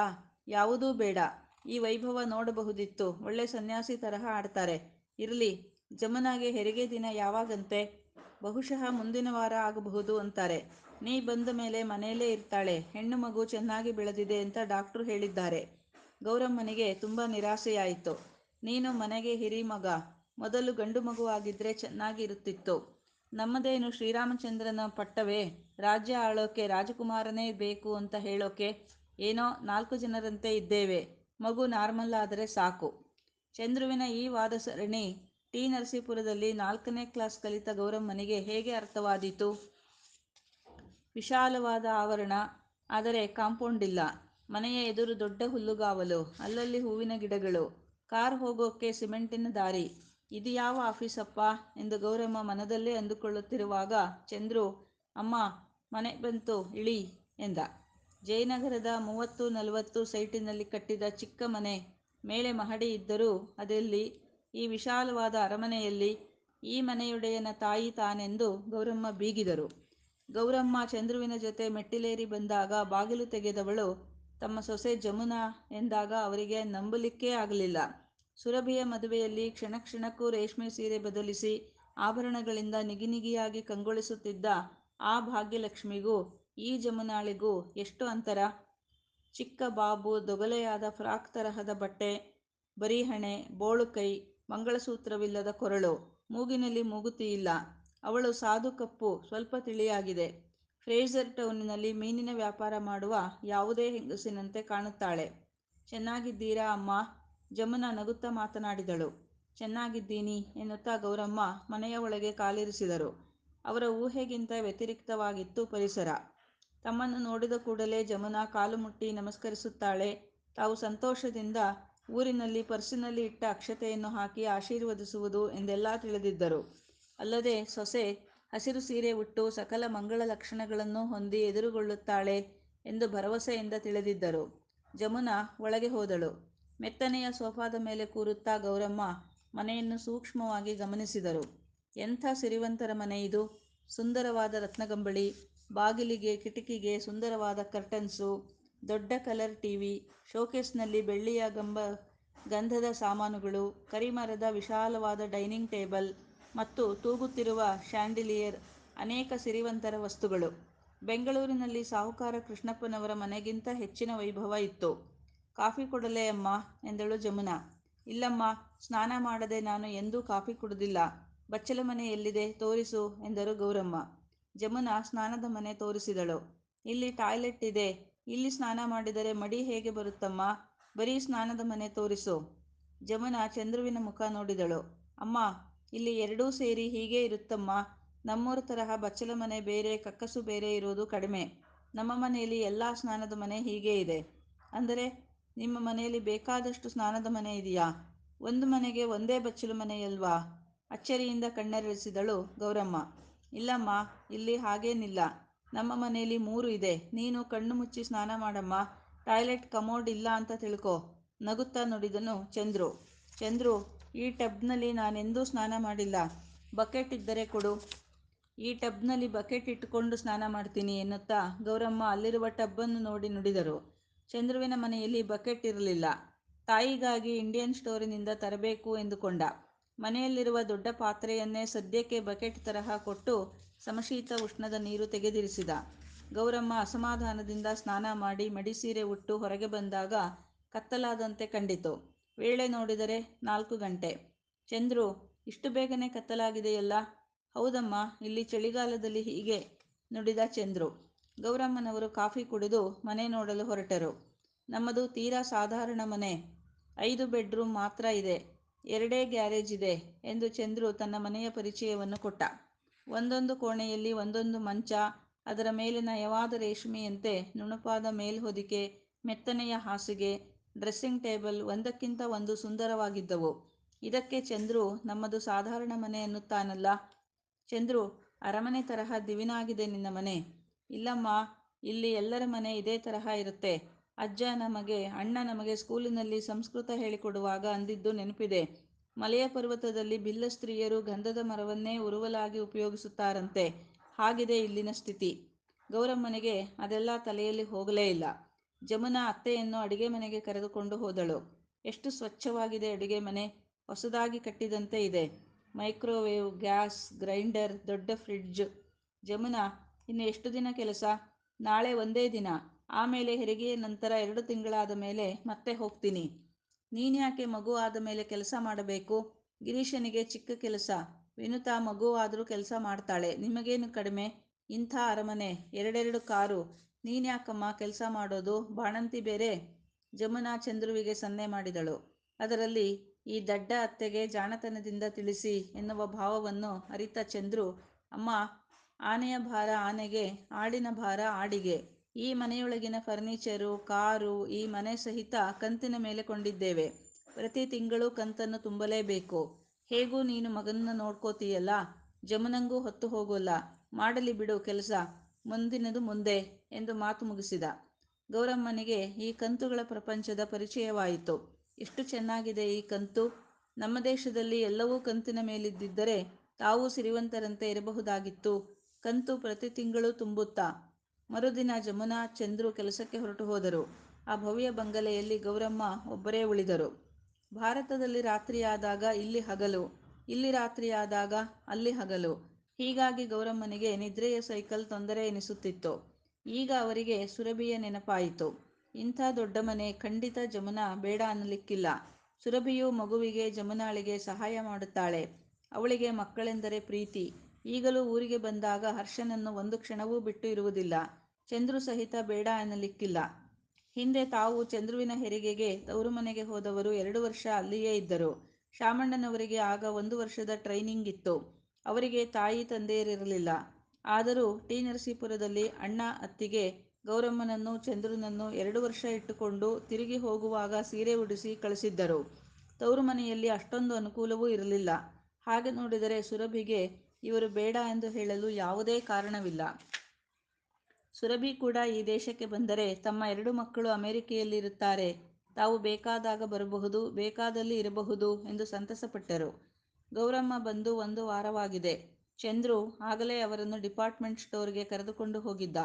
ಯಾವುದೂ ಬೇಡ. ಈ ವೈಭವ ನೋಡಬಹುದಿತ್ತು. ಒಳ್ಳೆ ಸನ್ಯಾಸಿ ತರಹ ಆಡ್ತಾರೆ. ಇರಲಿ, ಜಮುನಾಗೆ ಹೆರಿಗೆ ದಿನ ಯಾವಾಗಂತೆ? ಬಹುಶಃ ಮುಂದಿನ ವಾರ ಆಗಬಹುದು ಅಂತಾರೆ. ನೀ ಬಂದ ಮೇಲೆ ಮನೆಯಲ್ಲೇ ಇರ್ತಾಳೆ. ಹೆಣ್ಣು ಮಗು ಚೆನ್ನಾಗಿ ಬೆಳೆದಿದೆ ಅಂತ ಡಾಕ್ಟ್ರು ಹೇಳಿದ್ದಾರೆ. ಗೌರಮ್ಮನಿಗೆ ತುಂಬ ನಿರಾಸೆಯಾಯಿತು. ನೀನು ಮನೆಗೆ ಹಿರಿ ಮಗ. ಮೊದಲು ಗಂಡು ಮಗು ಆಗಿದ್ರೆ ಚೆನ್ನಾಗಿ ಇರುತ್ತಿತ್ತು. ನಮ್ಮದೇನು ಶ್ರೀರಾಮಚಂದ್ರನ ಪಟ್ಟವೇ? ರಾಜ್ಯ ಆಳೋಕೆ ರಾಜಕುಮಾರನೇ ಬೇಕು ಅಂತ ಹೇಳೋಕೆ ಏನೋ ನಾಲ್ಕು ಜನರಂತೆ ಇದ್ದೇವೆ. ಮಗು ನಾರ್ಮಲ್ ಆದರೆ ಸಾಕು. ಚಂದ್ರುವಿನ ಈ ವಾದ ಸರಣಿ ಟಿ. ನರಸೀಪುರದಲ್ಲಿ ನಾಲ್ಕನೇ ಕ್ಲಾಸ್ ಕಲಿತ ಗೌರಮ್ಮನಿಗೆ ಹೇಗೆ ಅರ್ಥವಾದೀತು? ವಿಶಾಲವಾದ ಆವರಣ, ಆದರೆ ಕಾಂಪೌಂಡ್ ಇಲ್ಲ. ಮನೆಯ ಎದುರು ದೊಡ್ಡ ಹುಲ್ಲುಗಾವಲು, ಅಲ್ಲಲ್ಲಿ ಹೂವಿನ ಗಿಡಗಳು. ಕಾರ್ ಹೋಗೋಕೆ ಸಿಮೆಂಟಿನ ದಾರಿ. ಇದು ಯಾವ ಆಫೀಸಪ್ಪ? ಎಂದು ಗೌರಮ್ಮ ಮನದಲ್ಲೇ ಅಂದುಕೊಳ್ಳುತ್ತಿರುವಾಗ ಚಂದ್ರು, ಅಮ್ಮ, ಮನೆ ಬಂತು, ಇಳಿ ಎಂದ. ಜಯನಗರದ ಮೂವತ್ತು ನಲವತ್ತು ಸೈಟಿನಲ್ಲಿ ಕಟ್ಟಿದ ಚಿಕ್ಕ ಮನೆ, ಮೇಲೆ ಮಹಡಿ ಇದ್ದರೂ ಅದೆಲ್ಲಿ ಈ ವಿಶಾಲವಾದ ಅರಮನೆಯಲ್ಲಿ ಈ ಮನೆಯೊಡೆಯನ ತಾಯಿ ತಾನೆಂದು ಗೌರಮ್ಮ ಬೀಗಿದರು. ಗೌರಮ್ಮ ಚಂದ್ರುವಿನ ಜೊತೆ ಮೆಟ್ಟಿಲೇರಿ ಬಂದಾಗ ಬಾಗಿಲು ತೆಗೆದವಳು, ತಮ್ಮ ಸೊಸೆ ಜಮುನಾ ಎಂದಾಗ ಅವರಿಗೆ ನಂಬಲಿಕ್ಕೇ ಆಗಲಿಲ್ಲ. ಸುರಭಿಯ ಮದುವೆಯಲ್ಲಿ ಕ್ಷಣ ಕ್ಷಣಕ್ಕೂ ರೇಷ್ಮೆ ಸೀರೆ ಬದಲಿಸಿ ಆಭರಣಗಳಿಂದ ನಿಗಿನಿಗಿಯಾಗಿ ಕಂಗೊಳಿಸುತ್ತಿದ್ದ ಆ ಭಾಗ್ಯಲಕ್ಷ್ಮಿಗೂ, ಈ ಜಮುನಾಳಿಗೂ ಎಷ್ಟು ಅಂತರ. ಚಿಕ್ಕ ಬಾಬು, ದೊಗಲೆಯಾದ ಫ್ರಾಕ್ ತರಹದ ಬಟ್ಟೆ ಬರಿಹಣೆ ಬೋಳು ಕೈ, ಮಂಗಳಸೂತ್ರವಿಲ್ಲದ ಕೊರಳು, ಮೂಗಿನಲ್ಲಿ ಮೂಗುತಿ ಇಲ್ಲ ಅವಳು ಸಾಧು ಕಪ್ಪು, ಸ್ವಲ್ಪ ತಿಳಿಯಾಗಿದೆ. ಫ್ರೇಜರ್ ಟೌನಿನಲ್ಲಿ ಮೀನಿನ ವ್ಯಾಪಾರ ಮಾಡುವ ಯಾವುದೇ ಹೆಂಗಸಿನಂತೆ ಕಾಣುತ್ತಾಳೆ. ಚೆನ್ನಾಗಿದ್ದೀರಾ ಅಮ್ಮ? ಜಮುನಾ ನಗುತ್ತಾ ಮಾತನಾಡಿದಳು. ಚೆನ್ನಾಗಿದ್ದೀನಿ, ಎನ್ನುತ್ತಾ ಗೌರಮ್ಮ ಮನೆಯ ಒಳಗೆ ಕಾಲಿರಿಸಿದರು. ಅವರ ಊಹೆಗಿಂತ ವ್ಯತಿರಿಕ್ತವಾಗಿತ್ತು ಪರಿಸರ. ತಮ್ಮನ್ನು ನೋಡಿದ ಕೂಡಲೇ ಜಮುನಾ ಕಾಲು ಮುಟ್ಟಿ ನಮಸ್ಕರಿಸುತ್ತಾಳೆ. ತಾವು ಸಂತೋಷದಿಂದ ಊರಿನಲ್ಲಿ ಪರ್ಸಿನಲ್ಲಿ ಇಟ್ಟ ಅಕ್ಷತೆಯನ್ನು ಹಾಕಿ ಆಶೀರ್ವದಿಸುವುದು ಎಂದೆಲ್ಲ ತಿಳಿದಿದ್ದರು. ಅಲ್ಲದೆ ಸೊಸೆ ಹಸಿರು ಸೀರೆ ಉಟ್ಟು ಸಕಲ ಮಂಗಳ ಲಕ್ಷಣಗಳನ್ನು ಹೊಂದಿ ಎದುರುಗೊಳ್ಳುತ್ತಾಳೆ ಎಂದು ಭರವಸೆಯಿಂದ ತಿಳಿದಿದ್ದರು. ಜಮುನಾ ಒಳಗೆ ಹೋದಳು. ಮೆತ್ತನೆಯ ಸೋಫಾದ ಮೇಲೆ ಕೂರುತ್ತಾ ಗೌರಮ್ಮ ಮನೆಯನ್ನು ಸೂಕ್ಷ್ಮವಾಗಿ ಗಮನಿಸಿದರು. ಎಂಥ ಸಿರಿವಂತರ ಮನೆ ಇದು? ಸುಂದರವಾದ ರತ್ನಗಂಬಳಿ, ಬಾಗಿಲಿಗೆ, ಕಿಟಕಿಗೆ ಸುಂದರವಾದ ಕರ್ಟನ್ಸು, ದೊಡ್ಡ ಕಲರ್ ಟಿವಿ, ಶೋಕೇಸ್ನಲ್ಲಿ ಬೆಳ್ಳಿಯ ಗಂಬ, ಗಂಧದ ಸಾಮಾನುಗಳು, ಕರಿಮರದ ವಿಶಾಲವಾದ ಡೈನಿಂಗ್ ಟೇಬಲ್ ಮತ್ತು ತೂಗುತ್ತಿರುವ ಶ್ಯಾಂಡಿಲಿಯರ್, ಅನೇಕ ಸಿರಿವಂತರ ವಸ್ತುಗಳು. ಬೆಂಗಳೂರಿನಲ್ಲಿ ಸಾಹುಕಾರ ಕೃಷ್ಣಪ್ಪನವರ ಮನೆಗಿಂತ ಹೆಚ್ಚಿನ ವೈಭವ ಇತ್ತು. ಕಾಫಿ ಕೊಡಲೇ ಅಮ್ಮ ಎಂದಳು ಜಮುನಾ. ಇಲ್ಲಮ್ಮ, ಸ್ನಾನ ಮಾಡದೆ ನಾನು ಎಂದೂ ಕಾಫಿ ಕುಡಿದಿಲ್ಲ. ಬಚ್ಚಲ ಮನೆ ಎಲ್ಲಿದೆ ತೋರಿಸು ಎಂದರು ಗೌರಮ್ಮ. ಜಮುನಾ ಸ್ನಾನದ ಮನೆ ತೋರಿಸಿದಳು. ಇಲ್ಲಿ ಟಾಯ್ಲೆಟ್ ಇದೆ. ಇಲ್ಲಿ ಸ್ನಾನ ಮಾಡಿದರೆ ಮಡಿ ಹೇಗೆ ಬರುತ್ತಮ್ಮ? ಬರೀ ಸ್ನಾನದ ಮನೆ ತೋರಿಸು. ಜಮುನಾ ಚಂದ್ರುವಿನ ಮುಖ ನೋಡಿದಳು. ಅಮ್ಮ, ಇಲ್ಲಿ ಎರಡೂ ಸೇರಿ ಹೀಗೆ ಇರುತ್ತಮ್ಮ. ನಮ್ಮೂರ ತರಹ ಬಚ್ಚಲ ಮನೆ ಬೇರೆ, ಕಕ್ಕಸು ಬೇರೆ ಇರೋದು ಕಡಿಮೆ. ನಮ್ಮ ಮನೆಯಲ್ಲಿ ಎಲ್ಲ ಸ್ನಾನದ ಮನೆ ಹೀಗೆ ಇದೆ. ಅಂದರೆ ನಿಮ್ಮ ಮನೆಯಲ್ಲಿ ಬೇಕಾದಷ್ಟು ಸ್ನಾನದ ಮನೆ ಇದೆಯಾ? ಒಂದು ಮನೆಗೆ ಒಂದೇ ಬಚ್ಚಲು ಮನೆಯಲ್ವಾ ಅಚ್ಚರಿಯಿಂದ ಕಣ್ಣೆರೆಸಿದಳು ಗೌರಮ್ಮ. ಇಲ್ಲಮ್ಮ, ಇಲ್ಲಿ ಹಾಗೇನಿಲ್ಲ. ನಮ್ಮ ಮನೆಯಲ್ಲಿ ಮೂರು ಇದೆ. ನೀನು ಕಣ್ಣು ಮುಚ್ಚಿ ಸ್ನಾನ ಮಾಡಮ್ಮ. ಟಾಯ್ಲೆಟ್ ಕಮೋಡ್ ಇಲ್ಲ ಅಂತ ತಿಳ್ಕೊ. ನಗುತ್ತಾ ನುಡಿದನು ಚಂದ್ರು. ಚಂದ್ರು, ಈ ಟಬ್ನಲ್ಲಿ ನಾನೆಂದೂ ಸ್ನಾನ ಮಾಡಿಲ್ಲ. ಬಕೆಟ್ ಇದ್ದರೆ ಕೊಡು. ಈ ಟಬ್ನಲ್ಲಿ ಬಕೆಟ್ ಇಟ್ಟುಕೊಂಡು ಸ್ನಾನ ಮಾಡ್ತೀನಿ ಎನ್ನುತ್ತಾ ಗೌರಮ್ಮ ಅಲ್ಲಿರುವ ಟಬ್ಬನ್ನು ನೋಡಿ ನುಡಿದರು. ಚಂದ್ರುವಿನ ಮನೆಯಲ್ಲಿ ಬಕೆಟ್ ಇರಲಿಲ್ಲ. ತಾಯಿಗಾಗಿ ಇಂಡಿಯನ್ ಸ್ಟೋರಿನಿಂದ ತರಬೇಕು ಎಂದುಕೊಂಡ. ಮನೆಯಲ್ಲಿರುವ ದೊಡ್ಡ ಪಾತ್ರೆಯನ್ನೇ ಸದ್ಯಕ್ಕೆ ಬಕೆಟ್ ತರಹ ಕೊಟ್ಟು ಸಮಶೀತ ಉಷ್ಣದ ನೀರು ತೆಗೆದಿರಿಸಿದ. ಗೌರಮ್ಮ ಅಸಮಾಧಾನದಿಂದ ಸ್ನಾನ ಮಾಡಿ ಮಡಿಸೀರೆ ಉಟ್ಟು ಹೊರಗೆ ಬಂದಾಗ ಕತ್ತಲಾದಂತೆ ಕಂಡಿತು. ವೇಳೆ ನೋಡಿದರೆ ನಾಲ್ಕು ಗಂಟೆ. ಚಂದ್ರು, ಇಷ್ಟು ಬೇಗನೆ ಕತ್ತಲಾಗಿದೆಯಲ್ಲ? ಹೌದಮ್ಮ, ಇಲ್ಲಿ ಚಳಿಗಾಲದಲ್ಲಿ ಹೀಗೆ ನುಡಿದ ಚಂದ್ರು. ಗೌರಮ್ಮನವರು ಕಾಫಿ ಕುಡಿದು ಮನೆ ನೋಡಲು ಹೊರಟರು. ನಮ್ಮದು ತೀರಾ ಸಾಧಾರಣ ಮನೆ. ಐದು ಬೆಡ್ರೂಮ್ ಮಾತ್ರ ಇದೆ. ಎರಡೇ ಗ್ಯಾರೇಜ್ ಇದೆ ಎಂದು ಚಂದ್ರು ತನ್ನ ಮನೆಯ ಪರಿಚಯವನ್ನು ಕೊಟ್ಟ. ಒಂದೊಂದು ಕೋಣೆಯಲ್ಲಿ ಒಂದೊಂದು ಮಂಚ, ಅದರ ಮೇಲಿನ ಯವಾದ ರೇಷ್ಮೆಯಂತೆ ನುಣುಪಾದ ಮೇಲ್ಹೊದಿಕೆ, ಮೆತ್ತನೆಯ ಹಾಸಿಗೆ, ಡ್ರೆಸ್ಸಿಂಗ್ ಟೇಬಲ್ ಒಂದಕ್ಕಿಂತ ಒಂದು ಸುಂದರವಾಗಿದ್ದವು. ಇದಕ್ಕೆ ಚಂದ್ರು, ನಮ್ಮದು ಸಾಧಾರಣ ಮನೆ ಅನ್ನುತ್ತಾನಲ್ಲ. ಚಂದ್ರು, ಅರಮನೆ ತರಹ ದಿವಿನಾಗಿದೆ ನಿನ್ನ ಮನೆ. ಇಲ್ಲಮ್ಮ, ಇಲ್ಲಿ ಎಲ್ಲರ ಮನೆ ಇದೇ ತರಹ ಇರುತ್ತೆ. ಅಜ್ಜ ನಮಗೆ, ಅಣ್ಣ ನಮಗೆ ಸ್ಕೂಲಿನಲ್ಲಿ ಸಂಸ್ಕೃತ ಹೇಳಿಕೊಡುವಾಗ ಅಂದಿದ್ದು ನೆನಪಿದೆ. ಮಲೆಯ ಪರ್ವತದಲ್ಲಿ ಬಿಲ್ಲ ಸ್ತ್ರೀಯರು ಗಂಧದ ಮರವನ್ನೇ ಉರುವಲಾಗಿ ಉಪಯೋಗಿಸುತ್ತಾರಂತೆ. ಹಾಗಿದೆ ಇಲ್ಲಿನ ಸ್ಥಿತಿ. ಗೌರಮ್ಮನಿಗೆ ಅದೆಲ್ಲ ತಲೆಯಲ್ಲಿ ಹೋಗಲೇ ಇಲ್ಲ. ಜಮುನಾ ಅತ್ತೆಯನ್ನು ಅಡಿಗೆ ಮನೆಗೆ ಕರೆದುಕೊಂಡು ಹೋದಳು. ಎಷ್ಟು ಸ್ವಚ್ಛವಾಗಿದೆ ಅಡಿಗೆ ಮನೆ. ಹೊಸದಾಗಿ ಕಟ್ಟಿದಂತೆ ಇದೆ. ಮೈಕ್ರೋವೇವ್, ಗ್ಯಾಸ್, ಗ್ರೈಂಡರ್, ದೊಡ್ಡ ಫ್ರಿಡ್ಜ್. ಜಮುನಾ ಇನ್ನು ಎಷ್ಟು ದಿನ ಕೆಲಸ? ನಾಳೆ ಒಂದೇ ದಿನ. ಆಮೇಲೆ ಹೆರಿಗೆ ನಂತರ ಎರಡು ತಿಂಗಳಾದ ಮೇಲೆ ಮತ್ತೆ ಹೋಗ್ತೀನಿ. ನೀನ್ಯಾಕೆ ಮಗು ಆದ ಮೇಲೆ ಕೆಲಸ ಮಾಡಬೇಕು? ಗಿರೀಶನಿಗೆ ಚಿಕ್ಕ ಕೆಲಸ. ವಿನುತಾ ಮಗು ಆದರೂ ಕೆಲಸ ಮಾಡ್ತಾಳೆ. ನಿಮಗೇನು ಕಡಿಮೆ? ಇಂಥ ಅರಮನೆ, ಎರಡೆರಡು ಕಾರು. ನೀನ್ಯಾಕಮ್ಮ ಕೆಲಸ ಮಾಡೋದು? ಬಾಣಂತಿ ಬೇರೆ? ಜಮುನಾ ಚಂದ್ರುವಿಗೆ ಸನ್ನೆ ಮಾಡಿದಳು. ಅದರಲ್ಲಿ ಈ ದಡ್ಡ ಅತ್ತೆಗೆ ಜಾಣತನದಿಂದ ತಿಳಿಸಿ ಎನ್ನುವ ಭಾವವನ್ನು ಅರಿತ ಚಂದ್ರು, ಅಮ್ಮ ಆನೆಯ ಭಾರ ಆನೆಗೆ, ಆಡಿನ ಭಾರ ಆಡಿಗೆ. ಈ ಮನೆಯೊಳಗಿನ ಫರ್ನಿಚರು, ಕಾರು, ಈ ಮನೆ ಸಹಿತ ಕಂತಿನ ಮೇಲೆ ಕೊಂಡಿದ್ದೇವೆ. ಪ್ರತಿ ತಿಂಗಳು ಕಂತನ್ನು ತುಂಬಲೇಬೇಕು. ಹೇಗೂ ನೀನು ಮಗನನ್ನ ನೋಡ್ಕೋತೀಯಲ್ಲ? ಜಮುನಂಗೂ ಹೊತ್ತು ಹೋಗೋಲ್ಲ. ಮಾಡಲಿ ಬಿಡು ಕೆಲಸ. ಮುಂದಿನದು ಮುಂದೆ ಎಂದು ಮಾತು ಮುಗಿಸಿದ. ಗೌರಮ್ಮನಿಗೆ ಈ ಕಂತುಗಳ ಪ್ರಪಂಚದ ಪರಿಚಯವಾಯಿತು. ಎಷ್ಟು ಚೆನ್ನಾಗಿದೆ ಈ ಕಂತು. ನಮ್ಮ ದೇಶದಲ್ಲಿ ಎಲ್ಲವೂ ಕಂತಿನ ಮೇಲಿದ್ದಿದ್ದರೆ ತಾವೂ ಸಿರಿವಂತರಂತೆ ಇರಬಹುದಾಗಿತ್ತು. ಕಂತು ಪ್ರತಿ ತಿಂಗಳು ತುಂಬುತ್ತಾ? ಮರುದಿನ ಜಮುನಾ ಚಂದ್ರು ಕೆಲಸಕ್ಕೆ ಹೊರಟು ಹೋದರು. ಆ ಭವ್ಯ ಬಂಗಲೆಯಲ್ಲಿ ಗೌರಮ್ಮ ಒಬ್ಬರೇ ಉಳಿದರು. ಭಾರತದಲ್ಲಿ ರಾತ್ರಿಯಾದಾಗ ಇಲ್ಲಿ ಹಗಲು, ಇಲ್ಲಿ ರಾತ್ರಿಯಾದಾಗ ಅಲ್ಲಿ ಹಗಲು. ಹೀಗಾಗಿ ಗೌರಮ್ಮನಿಗೆ ನಿದ್ರೆಯ ಸೈಕಲ್ ತೊಂದರೆ ಎನಿಸುತ್ತಿತ್ತು. ಈಗ ಅವರಿಗೆ ಸುರಭಿಯ ನೆನಪಾಯಿತು. ಇಂಥ ದೊಡ್ಡ ಮನೆ ಖಂಡಿತ ಜಮುನಾ ಬೇಡ ಅನ್ನಲಿಕ್ಕಿಲ್ಲ. ಸುರಭಿಯು ಮಗುವಿಗೆ ಜಮುನಾಳಿಗೆ ಸಹಾಯ ಮಾಡುತ್ತಾಳೆ. ಅವಳಿಗೆ ಮಕ್ಕಳೆಂದರೆ ಪ್ರೀತಿ. ಈಗಲೂ ಊರಿಗೆ ಬಂದಾಗ ಹರ್ಷನನ್ನು ಒಂದು ಕ್ಷಣವೂ ಬಿಟ್ಟು ಇರುವುದಿಲ್ಲ. ಚಂದ್ರು ಸಹಿತ ಬೇಡ ಅನ್ನಲಿಕ್ಕಿಲ್ಲ. ಹಿಂದೆ ತಾವು ಚಂದ್ರುವಿನ ಹೆರಿಗೆಗೆ ತವರು ಮನೆಗೆ ಹೋದವರು ಎರಡು ವರ್ಷ ಅಲ್ಲಿಯೇ ಇದ್ದರು. ಶಾಮಣ್ಣನವರಿಗೆ ಆಗ ಒಂದು ವರ್ಷದ ಟ್ರೈನಿಂಗ್ ಇತ್ತು. ಅವರಿಗೆ ತಾಯಿ ತಂದೆಯರಿರಲಿಲ್ಲ. ಆದರೂ ಟಿ. ನರಸೀಪುರದಲ್ಲಿ ಅಣ್ಣ, ಅತ್ತಿಗೆ, ಗೌರಮ್ಮನನ್ನು, ಚಂದ್ರನನ್ನು ಎರಡು ವರ್ಷ ಇಟ್ಟುಕೊಂಡು ತಿರುಗಿ ಹೋಗುವಾಗ ಸೀರೆ ಉಡಿಸಿ ಕಳಿಸಿದ್ದರು. ತವರು ಮನೆಯಲ್ಲಿ ಅಷ್ಟೊಂದು ಅನುಕೂಲವೂ ಇರಲಿಲ್ಲ. ಹಾಗೆ ನೋಡಿದರೆ ಸುರಭಿಗೆ ಇವರು ಬೇಡ ಎಂದು ಹೇಳಲು ಯಾವುದೇ ಕಾರಣವಿಲ್ಲ. ಸುರಭಿ ಕೂಡ ಈ ದೇಶಕ್ಕೆ ಬಂದರೆ ತಮ್ಮ ಎರಡು ಮಕ್ಕಳು ಅಮೆರಿಕೆಯಲ್ಲಿರುತ್ತಾರೆ. ತಾವು ಬೇಕಾದಾಗ ಬರಬಹುದು, ಬೇಕಾದಲ್ಲಿ ಇರಬಹುದು ಎಂದು ಸಂತಸಪಟ್ಟರು. ಗೌರಮ್ಮ ಬಂದು ಒಂದು ವಾರವಾಗಿದೆ. ಚಂದ್ರು ಆಗಲೇ ಅವರನ್ನು ಡಿಪಾರ್ಟ್ಮೆಂಟ್ ಸ್ಟೋರ್ಗೆ ಕರೆದುಕೊಂಡು ಹೋಗಿದ್ದ.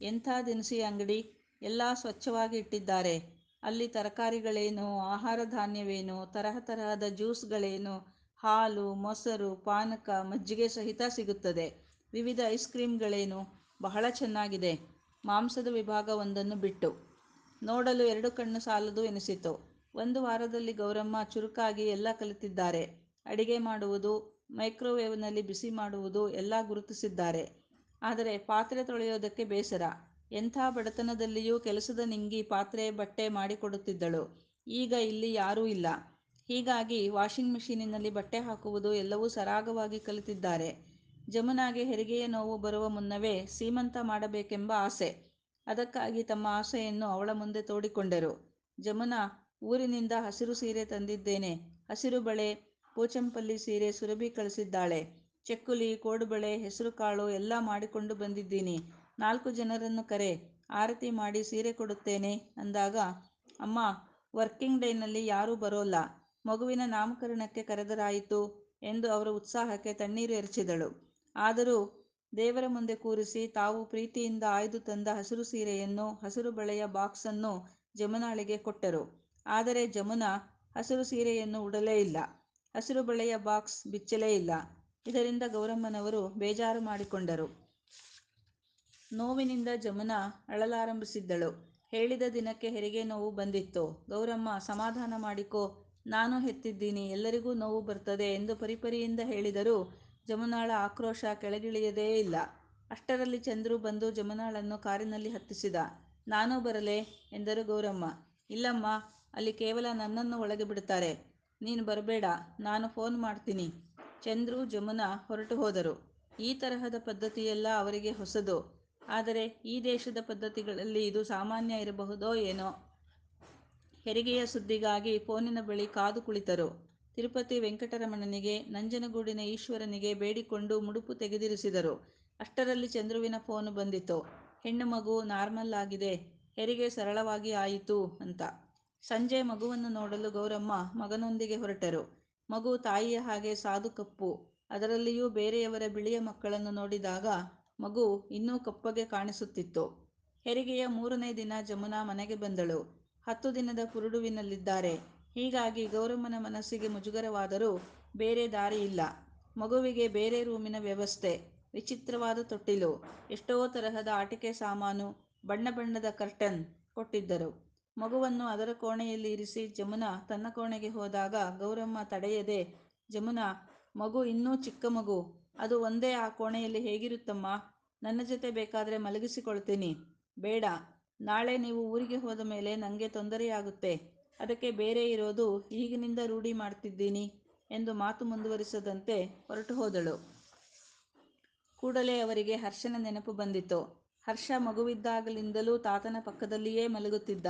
ಎಂಥ ದಿನಸಿ ಅಂಗಡಿ? ಎಲ್ಲ ಸ್ವಚ್ಛವಾಗಿ ಇಟ್ಟಿದ್ದಾರೆ. ಅಲ್ಲಿ ತರಕಾರಿಗಳೇನು ಆಹಾರ ಧಾನ್ಯವೇನು ತರಹ ತರಹದ ಜ್ಯೂಸ್ಗಳೇನು ಹಾಲು, ಮೊಸರು, ಪಾನಕ, ಮಜ್ಜಿಗೆ ಸಹಿತ ಸಿಗುತ್ತದೆ. ವಿವಿಧ ಐಸ್ ಕ್ರೀಮ್ಗಳೇನು? ಬಹಳ ಚೆನ್ನಾಗಿದೆ. ಮಾಂಸದ ವಿಭಾಗ ಒಂದನ್ನು ಬಿಟ್ಟು. ನೋಡಲು ಎರಡು ಕಣ್ಣು ಸಾಲದು ಎನಿಸಿತು. ಒಂದು ವಾರದಲ್ಲಿ ಗೌರಮ್ಮ ಚುರುಕಾಗಿ ಎಲ್ಲ ಕಲಿತಿದ್ದಾರೆ. ಅಡಿಗೆ ಮಾಡುವುದು, ಮೈಕ್ರೋವೇವ್ನಲ್ಲಿ ಬಿಸಿ ಮಾಡುವುದು ಎಲ್ಲ ಗುರುತಿಸಿದ್ದಾರೆ. ಆದರೆ ಪಾತ್ರೆ ತೊಳೆಯೋದಕ್ಕೆ ಬೇಸರ. ಎಂಥ ಬಡತನದಲ್ಲಿಯೂ ಕೆಲಸದ ನಿಂಗಿ ಪಾತ್ರೆ ಬಟ್ಟೆ ಮಾಡಿಕೊಡುತ್ತಿದ್ದಳು. ಈಗ ಇಲ್ಲಿ ಯಾರೂ ಇಲ್ಲ. ಹೀಗಾಗಿ ವಾಷಿಂಗ್ ಮೆಷೀನಿನಲ್ಲಿ ಬಟ್ಟೆ ಹಾಕುವುದು ಎಲ್ಲವೂ ಸರಾಗವಾಗಿ ಕಲಿತಿದ್ದಾರೆ. ಜಮುನಾಗೆ ಹೆರಿಗೆಯ ನೋವು ಬರುವ ಮುನ್ನವೇ ಸೀಮಂತ ಮಾಡಬೇಕೆಂಬ ಆಸೆ. ಅದಕ್ಕಾಗಿ ತಮ್ಮ ಆಸೆಯನ್ನು ಅವಳ ಮುಂದೆ ತೋಡಿಕೊಂಡರು. ಜಮುನಾ, ಊರಿನಿಂದ ಹಸಿರು ಸೀರೆ ತಂದಿದ್ದೇನೆ. ಹಸಿರು ಬಳೆ, ಪೋಚಂಪಲ್ಲಿ ಸೀರೆ ಸುರಭಿ ಕಳಿಸಿದ್ದಾಳೆ. ಚಕ್ಕುಲಿ, ಕೋಡುಬಳೆ, ಹೆಸರು ಕಾಳು ಎಲ್ಲ ಮಾಡಿಕೊಂಡು ಬಂದಿದ್ದೀನಿ. ನಾಲ್ಕು ಜನರನ್ನು ಕರೆ, ಆರತಿ ಮಾಡಿ ಸೀರೆ ಕೊಡುತ್ತೇನೆ ಅಂದಾಗ, ಅಮ್ಮ, ವರ್ಕಿಂಗ್ ಡೇನಲ್ಲಿ ಯಾರೂ ಬರೋಲ್ಲ. ಮಗುವಿನ ನಾಮಕರಣಕ್ಕೆ ಕರೆದರಾಯಿತು ಎಂದು ಅವರ ಉತ್ಸಾಹಕ್ಕೆ ತಣ್ಣೀರು ಎರಚಿದಳು. ಆದರೂ ದೇವರ ಮುಂದೆ ಕೂರಿಸಿ ತಾವು ಪ್ರೀತಿಯಿಂದ ಆಯ್ದು ತಂದ ಹಸಿರು ಸೀರೆಯನ್ನು ಹಸಿರು ಬಳೆಯ ಬಾಕ್ಸನ್ನು ಜಮುನಾಳಿಗೆ ಕೊಟ್ಟರು. ಆದರೆ ಜಮುನಾ ಹಸಿರು ಸೀರೆಯನ್ನು ಉಡಲೇ ಇಲ್ಲ. ಹಸಿರು ಬಳೆಯ ಬಾಕ್ಸ್ ಬಿಚ್ಚಲೇ ಇಲ್ಲ. ಇದರಿಂದ ಗೌರಮ್ಮನವರು ಬೇಜಾರು ಮಾಡಿಕೊಂಡರು. ನೋವಿನಿಂದ ಜಮುನಾ ಅಳಲಾರಂಭಿಸಿದ್ದಳು. ಹೇಳಿದ ದಿನಕ್ಕೆ ಹೆರಿಗೆ ನೋವು ಬಂದಿತ್ತು. ಗೌರಮ್ಮ ಸಮಾಧಾನ ಮಾಡಿಕೋ, ನಾನೂ ಹೆತ್ತಿದ್ದೀನಿ, ಎಲ್ಲರಿಗೂ ನೋವು ಬರ್ತದೆ ಎಂದು ಪರಿಪರಿಯಿಂದ ಹೇಳಿದರೂ ಜಮುನಾಳ ಆಕ್ರೋಶ ಕೆಳಗಿಳಿಯದೇ ಇಲ್ಲ. ಅಷ್ಟರಲ್ಲಿ ಚಂದ್ರು ಬಂದು ಜಮುನಾಳನ್ನು ಕಾರಿನಲ್ಲಿ ಹತ್ತಿಸಿದ. ನಾನೂ ಬರಲೇ ಎಂದರು ಗೌರಮ್ಮ. ಇಲ್ಲಮ್ಮ ಅಲ್ಲಿ ಕೇವಲ ನನ್ನನ್ನು ಒಳಗೆ ಬಿಡುತ್ತಾರೆ ನೀನು ಬರಬೇಡ ನಾನು ಫೋನ್ ಮಾಡ್ತೀನಿ. ಚಂದ್ರು, ಜಮುನಾ ಹೊರಟು ಹೋದರು. ಈ ತರಹದ ಪದ್ಧತಿಯೆಲ್ಲ ಅವರಿಗೆ ಹೊಸದು. ಆದರೆ ಈ ದೇಶದ ಪದ್ಧತಿಗಳಲ್ಲಿ ಇದು ಸಾಮಾನ್ಯ ಇರಬಹುದೋ ಏನೋ. ಹೆರಿಗೆಯ ಸುದ್ದಿಗಾಗಿ ಫೋನಿನ ಬಳಿ ಕಾದು ಕುಳಿತರು. ತಿರುಪತಿ ವೆಂಕಟರಮಣನಿಗೆ, ನಂಜನಗೂಡಿನ ಈಶ್ವರನಿಗೆ ಬೇಡಿಕೊಂಡು ಮುಡುಪು ತೆಗೆದಿರಿಸಿದರು. ಅಷ್ಟರಲ್ಲಿ ಚಂದ್ರುವಿನ ಫೋನು ಬಂದಿತು. ಹೆಣ್ಣು ಮಗು ನಾರ್ಮಲ್ ಆಗಿದೆ, ಹೆರಿಗೆ ಸರಳವಾಗಿ ಆಯಿತು ಅಂತ. ಸಂಜೆ ಮಗುವನ್ನು ನೋಡಲು ಗೌರಮ್ಮ ಮಗನೊಂದಿಗೆ ಹೊರಟರು. ಮಗು ತಾಯಿಯ ಹಾಗೆ ಸಾದು ಕಪ್ಪು. ಅದರಲ್ಲಿಯೂ ಬೇರೆಯವರ ಬಿಳಿಯ ಮಕ್ಕಳನ್ನು ನೋಡಿದಾಗ ಮಗು ಇನ್ನೂ ಕಪ್ಪಗೆ ಕಾಣಿಸುತ್ತಿತ್ತು. ಹೆರಿಗೆಯ ಮೂರನೇ ದಿನ ಜಮುನಾ ಮನೆಗೆ ಬಂದಳು. ಹತ್ತು ದಿನದ ಕುರುಡುವಿನಲ್ಲಿದ್ದಾರೆ ಹೀಗಾಗಿ ಗೌರಮ್ಮನ ಮನಸ್ಸಿಗೆ ಮುಜುಗರವಾದರೂ ಬೇರೆ ದಾರಿಯಿಲ್ಲ. ಮಗುವಿಗೆ ಬೇರೆ ರೂಮಿನ ವ್ಯವಸ್ಥೆ. ವಿಚಿತ್ರವಾದ ತೊಟ್ಟಿಲು. ಎಷ್ಟೋ ತರಹದ ಆಟಿಕೆ ಸಾಮಾನು, ಬಣ್ಣ ಬಣ್ಣದ ಕರ್ಟನ್ ಕೊಟ್ಟಿದ್ದರು. ಮಗುವನ್ನು ಅದರ ಕೋಣೆಯಲ್ಲಿ ಇರಿಸಿ ಜಮುನಾ ತನ್ನ ಕೋಣೆಗೆ ಹೋದಾಗ ಗೌರಮ್ಮ ತಡೆಯದೆ, ಜಮುನಾ, ಮಗು ಇನ್ನೂ ಚಿಕ್ಕ ಮಗು, ಅದು ಒಂದೇ ಆ ಕೋಣೆಯಲ್ಲಿ ಹೇಗಿರುತ್ತಮ್ಮ ನನ್ನ ಜೊತೆ ಬೇಕಾದರೆ ಮಲಗಿಸಿಕೊಳ್ತೀನಿ. ಬೇಡ, ನಾಳೆ ನೀವು ಊರಿಗೆ ಹೋದ ಮೇಲೆ ನನಗೆ ತೊಂದರೆಯಾಗುತ್ತೆ. ಅದಕ್ಕೆ ಬೇರೆ ಇರೋದು ಈಗಿನಿಂದ ರೂಢಿ ಮಾಡ್ತಿದ್ದೀನಿ ಎಂದು ಮಾತು ಮುಂದುವರಿಸದಂತೆ ಹೊರಟು ಹೋದಳು. ಕೂಡಲೇ ಅವರಿಗೆ ಹರ್ಷನ ನೆನಪು ಬಂದಿತು. ಹರ್ಷ ಮಗುವಿದ್ದಾಗಲಿಂದಲೂ ತಾತನ ಪಕ್ಕದಲ್ಲಿಯೇ ಮಲಗುತ್ತಿದ್ದ.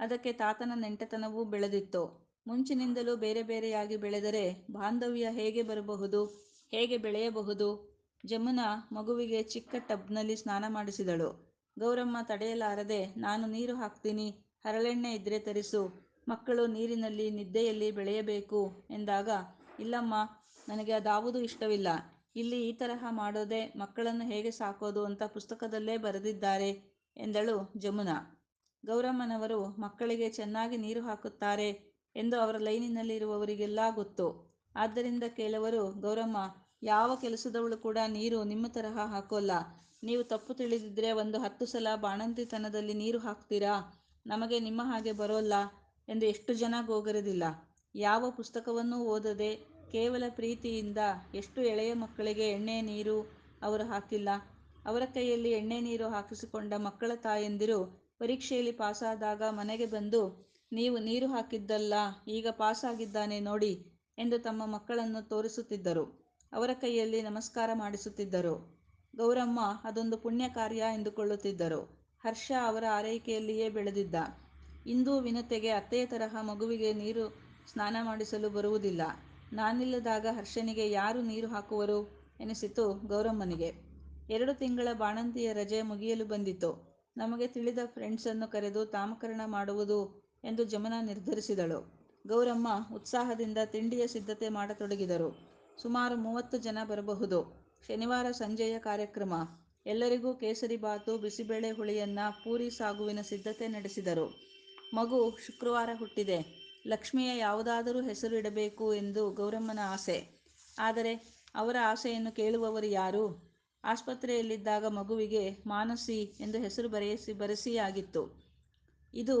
ಅದಕ್ಕೆ ತಾತನ ನೆಂಟತನವೂ ಬೆಳೆದಿತ್ತು. ಮುಂಚಿನಿಂದಲೂ ಬೇರೆ ಬೇರೆಯಾಗಿ ಬೆಳೆದರೆ ಬಾಂಧವ್ಯ ಹೇಗೆ ಬರಬಹುದು, ಹೇಗೆ ಬೆಳೆಯಬಹುದು. ಜಮುನಾ ಮಗುವಿಗೆ ಚಿಕ್ಕ ಟಬ್ನಲ್ಲಿ ಸ್ನಾನ ಮಾಡಿಸಿದಳು. ಗೌರಮ್ಮ ತಡೆಯಲಾರದೆ, ನಾನು ನೀರು ಹಾಕ್ತೀನಿ, ಹರಳೆಣ್ಣೆ ಇದ್ರೆ ತರಿಸು, ಮಕ್ಕಳು ನೀರಿನಲ್ಲಿ ನಿದ್ದೆಯಲ್ಲಿ ಬೆಳೆಯಬೇಕು ಎಂದಾಗ, ಇಲ್ಲಮ್ಮ ನನಗೆ ಅದಾವುದೂ ಇಷ್ಟವಿಲ್ಲ. ಇಲ್ಲಿ ಈ ತರಹ ಮಾಡೋದೆ ಮಕ್ಕಳನ್ನು ಹೇಗೆ ಸಾಕೋದು ಅಂತ ಪುಸ್ತಕದಲ್ಲೇ ಬರೆದಿದ್ದಾರೆ ಎಂದಳು ಜಮುನಾ. ಗೌರಮ್ಮನವರು ಮಕ್ಕಳಿಗೆ ಚೆನ್ನಾಗಿ ನೀರು ಹಾಕುತ್ತಾರೆ ಎಂದು ಅವರ ಲೈನಿನಲ್ಲಿ ಇರುವವರಿಗೆಲ್ಲಾ ಗೊತ್ತು. ಆದ್ದರಿಂದ ಕೆಲವರು ಗೌರಮ್ಮ, ಯಾವ ಕೆಲಸದವಳು ಕೂಡ ನೀರು ನಿಮ್ಮ ತರಹ ಹಾಕೋಲ್ಲ. ನೀವು ತಪ್ಪು ತಿಳಿದಿದ್ರೆ ಒಂದು ಹತ್ತು ಸಲ ಬಾಣಂತಿತನದಲ್ಲಿ ನೀರು ಹಾಕ್ತೀರಾ, ನಮಗೆ ನಿಮ್ಮ ಹಾಗೆ ಬರೋಲ್ಲ ಎಂದು ಎಷ್ಟು ಜನ ಗೋಗರೆದಿಲ್ಲ ಯಾವ ಪುಸ್ತಕವನ್ನೂ ಓದದೆ ಕೇವಲ ಪ್ರೀತಿಯಿಂದ ಎಷ್ಟು ಎಳೆಯ ಮಕ್ಕಳಿಗೆ ಎಣ್ಣೆ ನೀರು ಅವರು ಹಾಕಿಲ್ಲ. ಅವರ ಕೈಯಲ್ಲಿ ಎಣ್ಣೆ ನೀರು ಹಾಕಿಸಿಕೊಂಡ ಮಕ್ಕಳ ತಾಯಂದಿರು ಪರೀಕ್ಷೆಯಲ್ಲಿ ಪಾಸಾದಾಗ ಮನೆಗೆ ಬಂದು, ನೀವು ನೀರು ಹಾಕಿದ್ದಲ್ಲ ಈಗ ಪಾಸಾಗಿದ್ದಾನೆ ನೋಡಿ ಎಂದು ತಮ್ಮ ಮಕ್ಕಳನ್ನು ತೋರಿಸುತ್ತಿದ್ದರು. ಅವರ ಕೈಯಲ್ಲಿ ನಮಸ್ಕಾರ ಮಾಡಿಸುತ್ತಿದ್ದರು. ಗೌರಮ್ಮ ಅದೊಂದು ಪುಣ್ಯ ಕಾರ್ಯ ಎಂದುಕೊಳ್ಳುತ್ತಿದ್ದರು. ಹರ್ಷ ಅವರ ಆರೈಕೆಯಲ್ಲಿಯೇ ಬೆಳೆದಿದ್ದ. ಇಂದೂ ವಿನತೆಗೆ ಅತ್ತೆಯ ತರಹ ಮಗುವಿಗೆ ನೀರು ಸ್ನಾನ ಮಾಡಿಸಲು ಬರುವುದಿಲ್ಲ. ನಾನಿಲ್ಲದಾಗ ಹರ್ಷನಿಗೆ ಯಾರು ನೀರು ಹಾಕುವರು ಎನಿಸಿತು ಗೌರಮ್ಮನಿಗೆ. ಎರಡು ತಿಂಗಳ ಬಾಣಂತಿಯ ರಜೆ ಮುಗಿಯಲು ಬಂದಿತು. ನಮಗೆ ತಿಳಿದ ಫ್ರೆಂಡ್ಸನ್ನು ಕರೆದು ತಾಮಕರಣ ಮಾಡುವುದು ಎಂದು ಜಮನ ನಿರ್ಧರಿಸಿದಳು. ಗೌರಮ್ಮ ಉತ್ಸಾಹದಿಂದ ತಿಂಡಿಯ ಸಿದ್ಧತೆ ಮಾಡತೊಡಗಿದರು. ಸುಮಾರು ಮೂವತ್ತು ಜನ ಬರಬಹುದು. ಶನಿವಾರ ಸಂಜೆಯ ಕಾರ್ಯಕ್ರಮ. ಎಲ್ಲರಿಗೂ ಕೇಸರಿಬಾತು, ಬಿಸಿಬೇಳೆ ಹುಳಿಯನ್ನ, ಪೂರಿ ಸಾಗುವಿನ ಸಿದ್ಧತೆ ನಡೆಸಿದರು. ಮಗು ಶುಕ್ರವಾರ ಹುಟ್ಟಿದೆ. ಲಕ್ಷ್ಮಿಯ ಯಾವುದಾದರೂ ಹೆಸರು ಇಡಬೇಕು ಎಂದು ಗೌರಮ್ಮನ ಆಸೆ. ಆದರೆ ಅವರ ಆಸೆಯನ್ನು ಕೇಳುವವರು ಯಾರು. ಆಸ್ಪತ್ರೆಯಲ್ಲಿದ್ದಾಗ ಮಗುವಿಗೆ ಮಾನಸಿ ಎಂದು ಹೆಸರು ಬರೆಸಿಯಾಗಿತ್ತು. ಇದು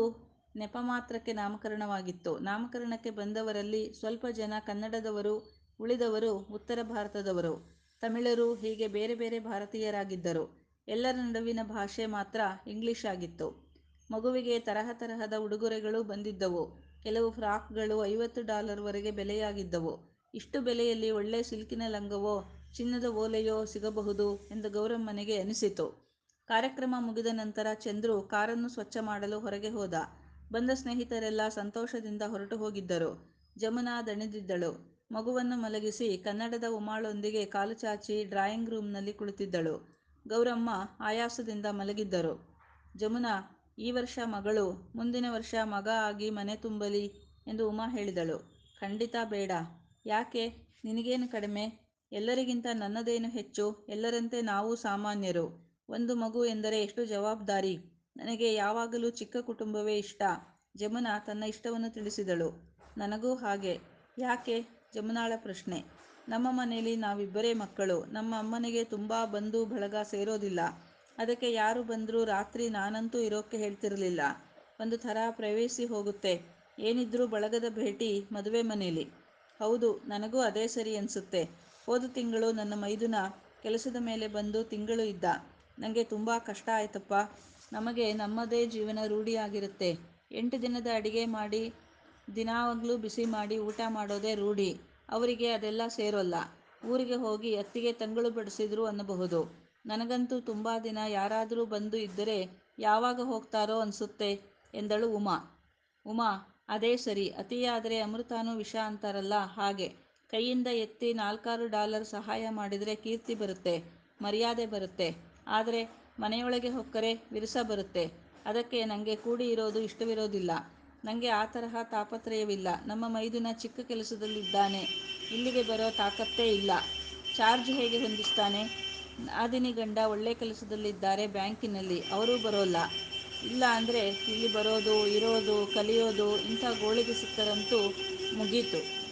ನೆಪ ಮಾತ್ರಕ್ಕೆ ನಾಮಕರಣವಾಗಿತ್ತು. ನಾಮಕರಣಕ್ಕೆ ಬಂದವರಲ್ಲಿ ಸ್ವಲ್ಪ ಜನ ಕನ್ನಡದವರು, ಉಳಿದವರು ಉತ್ತರ ಭಾರತದವರು, ತಮಿಳರು ಹೀಗೆ ಬೇರೆ ಬೇರೆ ಭಾರತೀಯರಾಗಿದ್ದರು. ಎಲ್ಲರ ನಡುವಿನ ಭಾಷೆ ಮಾತ್ರ ಇಂಗ್ಲಿಷಾಗಿತ್ತು. ಮಗುವಿಗೆ ತರಹ ತರಹದ ಉಡುಗೊರೆಗಳು ಬಂದಿದ್ದವು. ಕೆಲವು ಫ್ರಾಕ್ಗಳು ಐವತ್ತು ಡಾಲರ್ ವರೆಗೆ ಬೆಲೆಯಾಗಿದ್ದವು. ಇಷ್ಟು ಬೆಲೆಯಲ್ಲಿ ಒಳ್ಳೆ ಸಿಲ್ಕಿನ ಲಂಗವೋ, ಚಿನ್ನದ ಓಲೆಯೋ ಸಿಗಬಹುದು ಎಂದು ಗೌರಮ್ಮನಿಗೆ ಅನಿಸಿತು. ಕಾರ್ಯಕ್ರಮ ಮುಗಿದ ನಂತರ ಚಂದ್ರು ಕಾರನ್ನು ಸ್ವಚ್ಛ ಮಾಡಲು ಹೊರಗೆ ಹೋದ. ಬಂದ ಸ್ನೇಹಿತರೆಲ್ಲ ಸಂತೋಷದಿಂದ ಹೊರಟು ಹೋಗಿದ್ದರು. ಜಮುನಾ ದಣಿದಿದ್ದಳು. ಮಗುವನ್ನು ಮಲಗಿಸಿ ಕನ್ನಡದ ಉಮಾಳೊಂದಿಗೆ ಕಾಲು ಚಾಚಿ ಡ್ರಾಯಿಂಗ್ ರೂಮ್ನಲ್ಲಿ ಕುಳಿತಿದ್ದಳು. ಗೌರಮ್ಮ ಆಯಾಸದಿಂದ ಮಲಗಿದ್ದರು. ಜಮುನಾ, ಈ ವರ್ಷ ಮಗಳು, ಮುಂದಿನ ವರ್ಷ ಮಗ ಆಗಿ ಮನೆ ತುಂಬಲಿ ಎಂದು ಉಮಾ ಹೇಳಿದಳು. ಖಂಡಿತ ಬೇಡ. ಯಾಕೆ? ನಿನಗೇನು ಕಡಿಮೆ? ಎಲ್ಲರಿಗಿಂತ ನನ್ನದೇನು ಹೆಚ್ಚು? ಎಲ್ಲರಂತೆ ನಾವು ಸಾಮಾನ್ಯರು. ಒಂದು ಮಗು ಎಂದರೆ ಎಷ್ಟು ಜವಾಬ್ದಾರಿ? ನನಗೆ ಯಾವಾಗಲೂ ಚಿಕ್ಕ ಕುಟುಂಬವೇ ಇಷ್ಟ. ಜಮುನಾ ತನ್ನ ಇಷ್ಟವನ್ನು ತಿಳಿಸಿದಳು. ನನಗೂ ಹಾಗೆ. ಯಾಕೆ? ಜಮುನಾಳ ಪ್ರಶ್ನೆ. ನಮ್ಮ ಮನೆಯಲ್ಲಿ ನಾವಿಬ್ಬರೇ ಮಕ್ಕಳು. ನಮ್ಮ ಅಮ್ಮನಿಗೆ ತುಂಬ ಬಂಧು, ಬಳಗ ಸೇರೋದಿಲ್ಲ. ಅದಕ್ಕೆ ಯಾರು ಬಂದರೂ ರಾತ್ರಿ ನಾನಂತೂ ಇರೋಕ್ಕೆ ಹೇಳ್ತಿರಲಿಲ್ಲ. ಒಂದು ಥರ ಪ್ರವೇಶಿ ಹೋಗುತ್ತೆ. ಏನಿದ್ರೂ ಬಳಗದ ಭೇಟಿ, ಮದುವೆ ಮನೇಲಿ. ಹೌದು, ನನಗೂ ಅದೇ ಸರಿ ಅನಿಸುತ್ತೆ. ಹೋದ ತಿಂಗಳು ನನ್ನ ಮೈದುನ ಕೆಲಸದ ಮೇಲೆ ಬಂದು ತಿಂಗಳು ಇದ್ದ. ನನಗೆ ತುಂಬ ಕಷ್ಟ ಆಯ್ತಪ್ಪ. ನಮಗೆ ನಮ್ಮದೇ ಜೀವನ ರೂಢಿಯಾಗಿರುತ್ತೆ. ಎಂಟು ದಿನದ ಅಡಿಗೆ ಮಾಡಿ ದಿನಾವಾಗಲೂ ಬಿಸಿ ಮಾಡಿ ಊಟ ಮಾಡೋದೇ ರೂಢಿ. ಅವರಿಗೆ ಅದೆಲ್ಲ ಸೇರೋಲ್ಲ. ಊರಿಗೆ ಹೋಗಿ ಅತ್ತಿಗೆ ತಂಗಳು ಬಡಿಸಿದ್ರು ಅನ್ನಬಹುದು. ನನಗಂತೂ ತುಂಬ ದಿನ ಯಾರಾದರೂ ಬಂದು ಇದ್ದರೆ ಯಾವಾಗ ಹೋಗ್ತಾರೋ ಅನಿಸುತ್ತೆ ಎಂದಳು ಉಮಾ. ಉಮಾ, ಅದೇ ಸರಿ. ಅತಿಯಾದರೆ ಅಮೃತಾನೂ ವಿಷ ಅಂತಾರಲ್ಲ ಹಾಗೆ. ಕೈಯಿಂದ ಎತ್ತಿ ನಾಲ್ಕಾರು ಡಾಲರ್ ಸಹಾಯ ಮಾಡಿದರೆ ಕೀರ್ತಿ ಬರುತ್ತೆ, ಮರ್ಯಾದೆ ಬರುತ್ತೆ. ಆದರೆ ಮನೆಯೊಳಗೆ ಹೊಕ್ಕರೆ ವಿರಸ ಬರುತ್ತೆ. ಅದಕ್ಕೆ ನನಗೆ ಕೂಡಿ ಇರೋದು ಇಷ್ಟವಿರೋದಿಲ್ಲ. ನನಗೆ ಆ ತರಹ ತಾಪತ್ರಯವಿಲ್ಲ. ನಮ್ಮ ಮೈದುನ ಚಿಕ್ಕ ಕೆಲಸದಲ್ಲಿದ್ದಾನೆ. ಇಲ್ಲಿಗೆ ಬರೋ ತಾಕತ್ತೇ ಇಲ್ಲ. ಚಾರ್ಜ್ ಹೇಗೆ ಹೊಂದಿಸ್ತಾನೆ? ನಾದಿನಿ ಗಂಡ ಒಳ್ಳೆ ಕೆಲಸದಲ್ಲಿದ್ದಾರೆ ಬ್ಯಾಂಕಿನಲ್ಲಿ. ಅವರೂ ಬರೋಲ್ಲ. ಇಲ್ಲ ಅಂದರೆ ಇಲ್ಲಿ ಬರೋದು, ಇರೋದು, ಕಲಿಯೋದು ಇಂಥ ಗೋಳಿಗೆ ಸಿಕ್ಕರಂತೂ ಮುಗೀತು.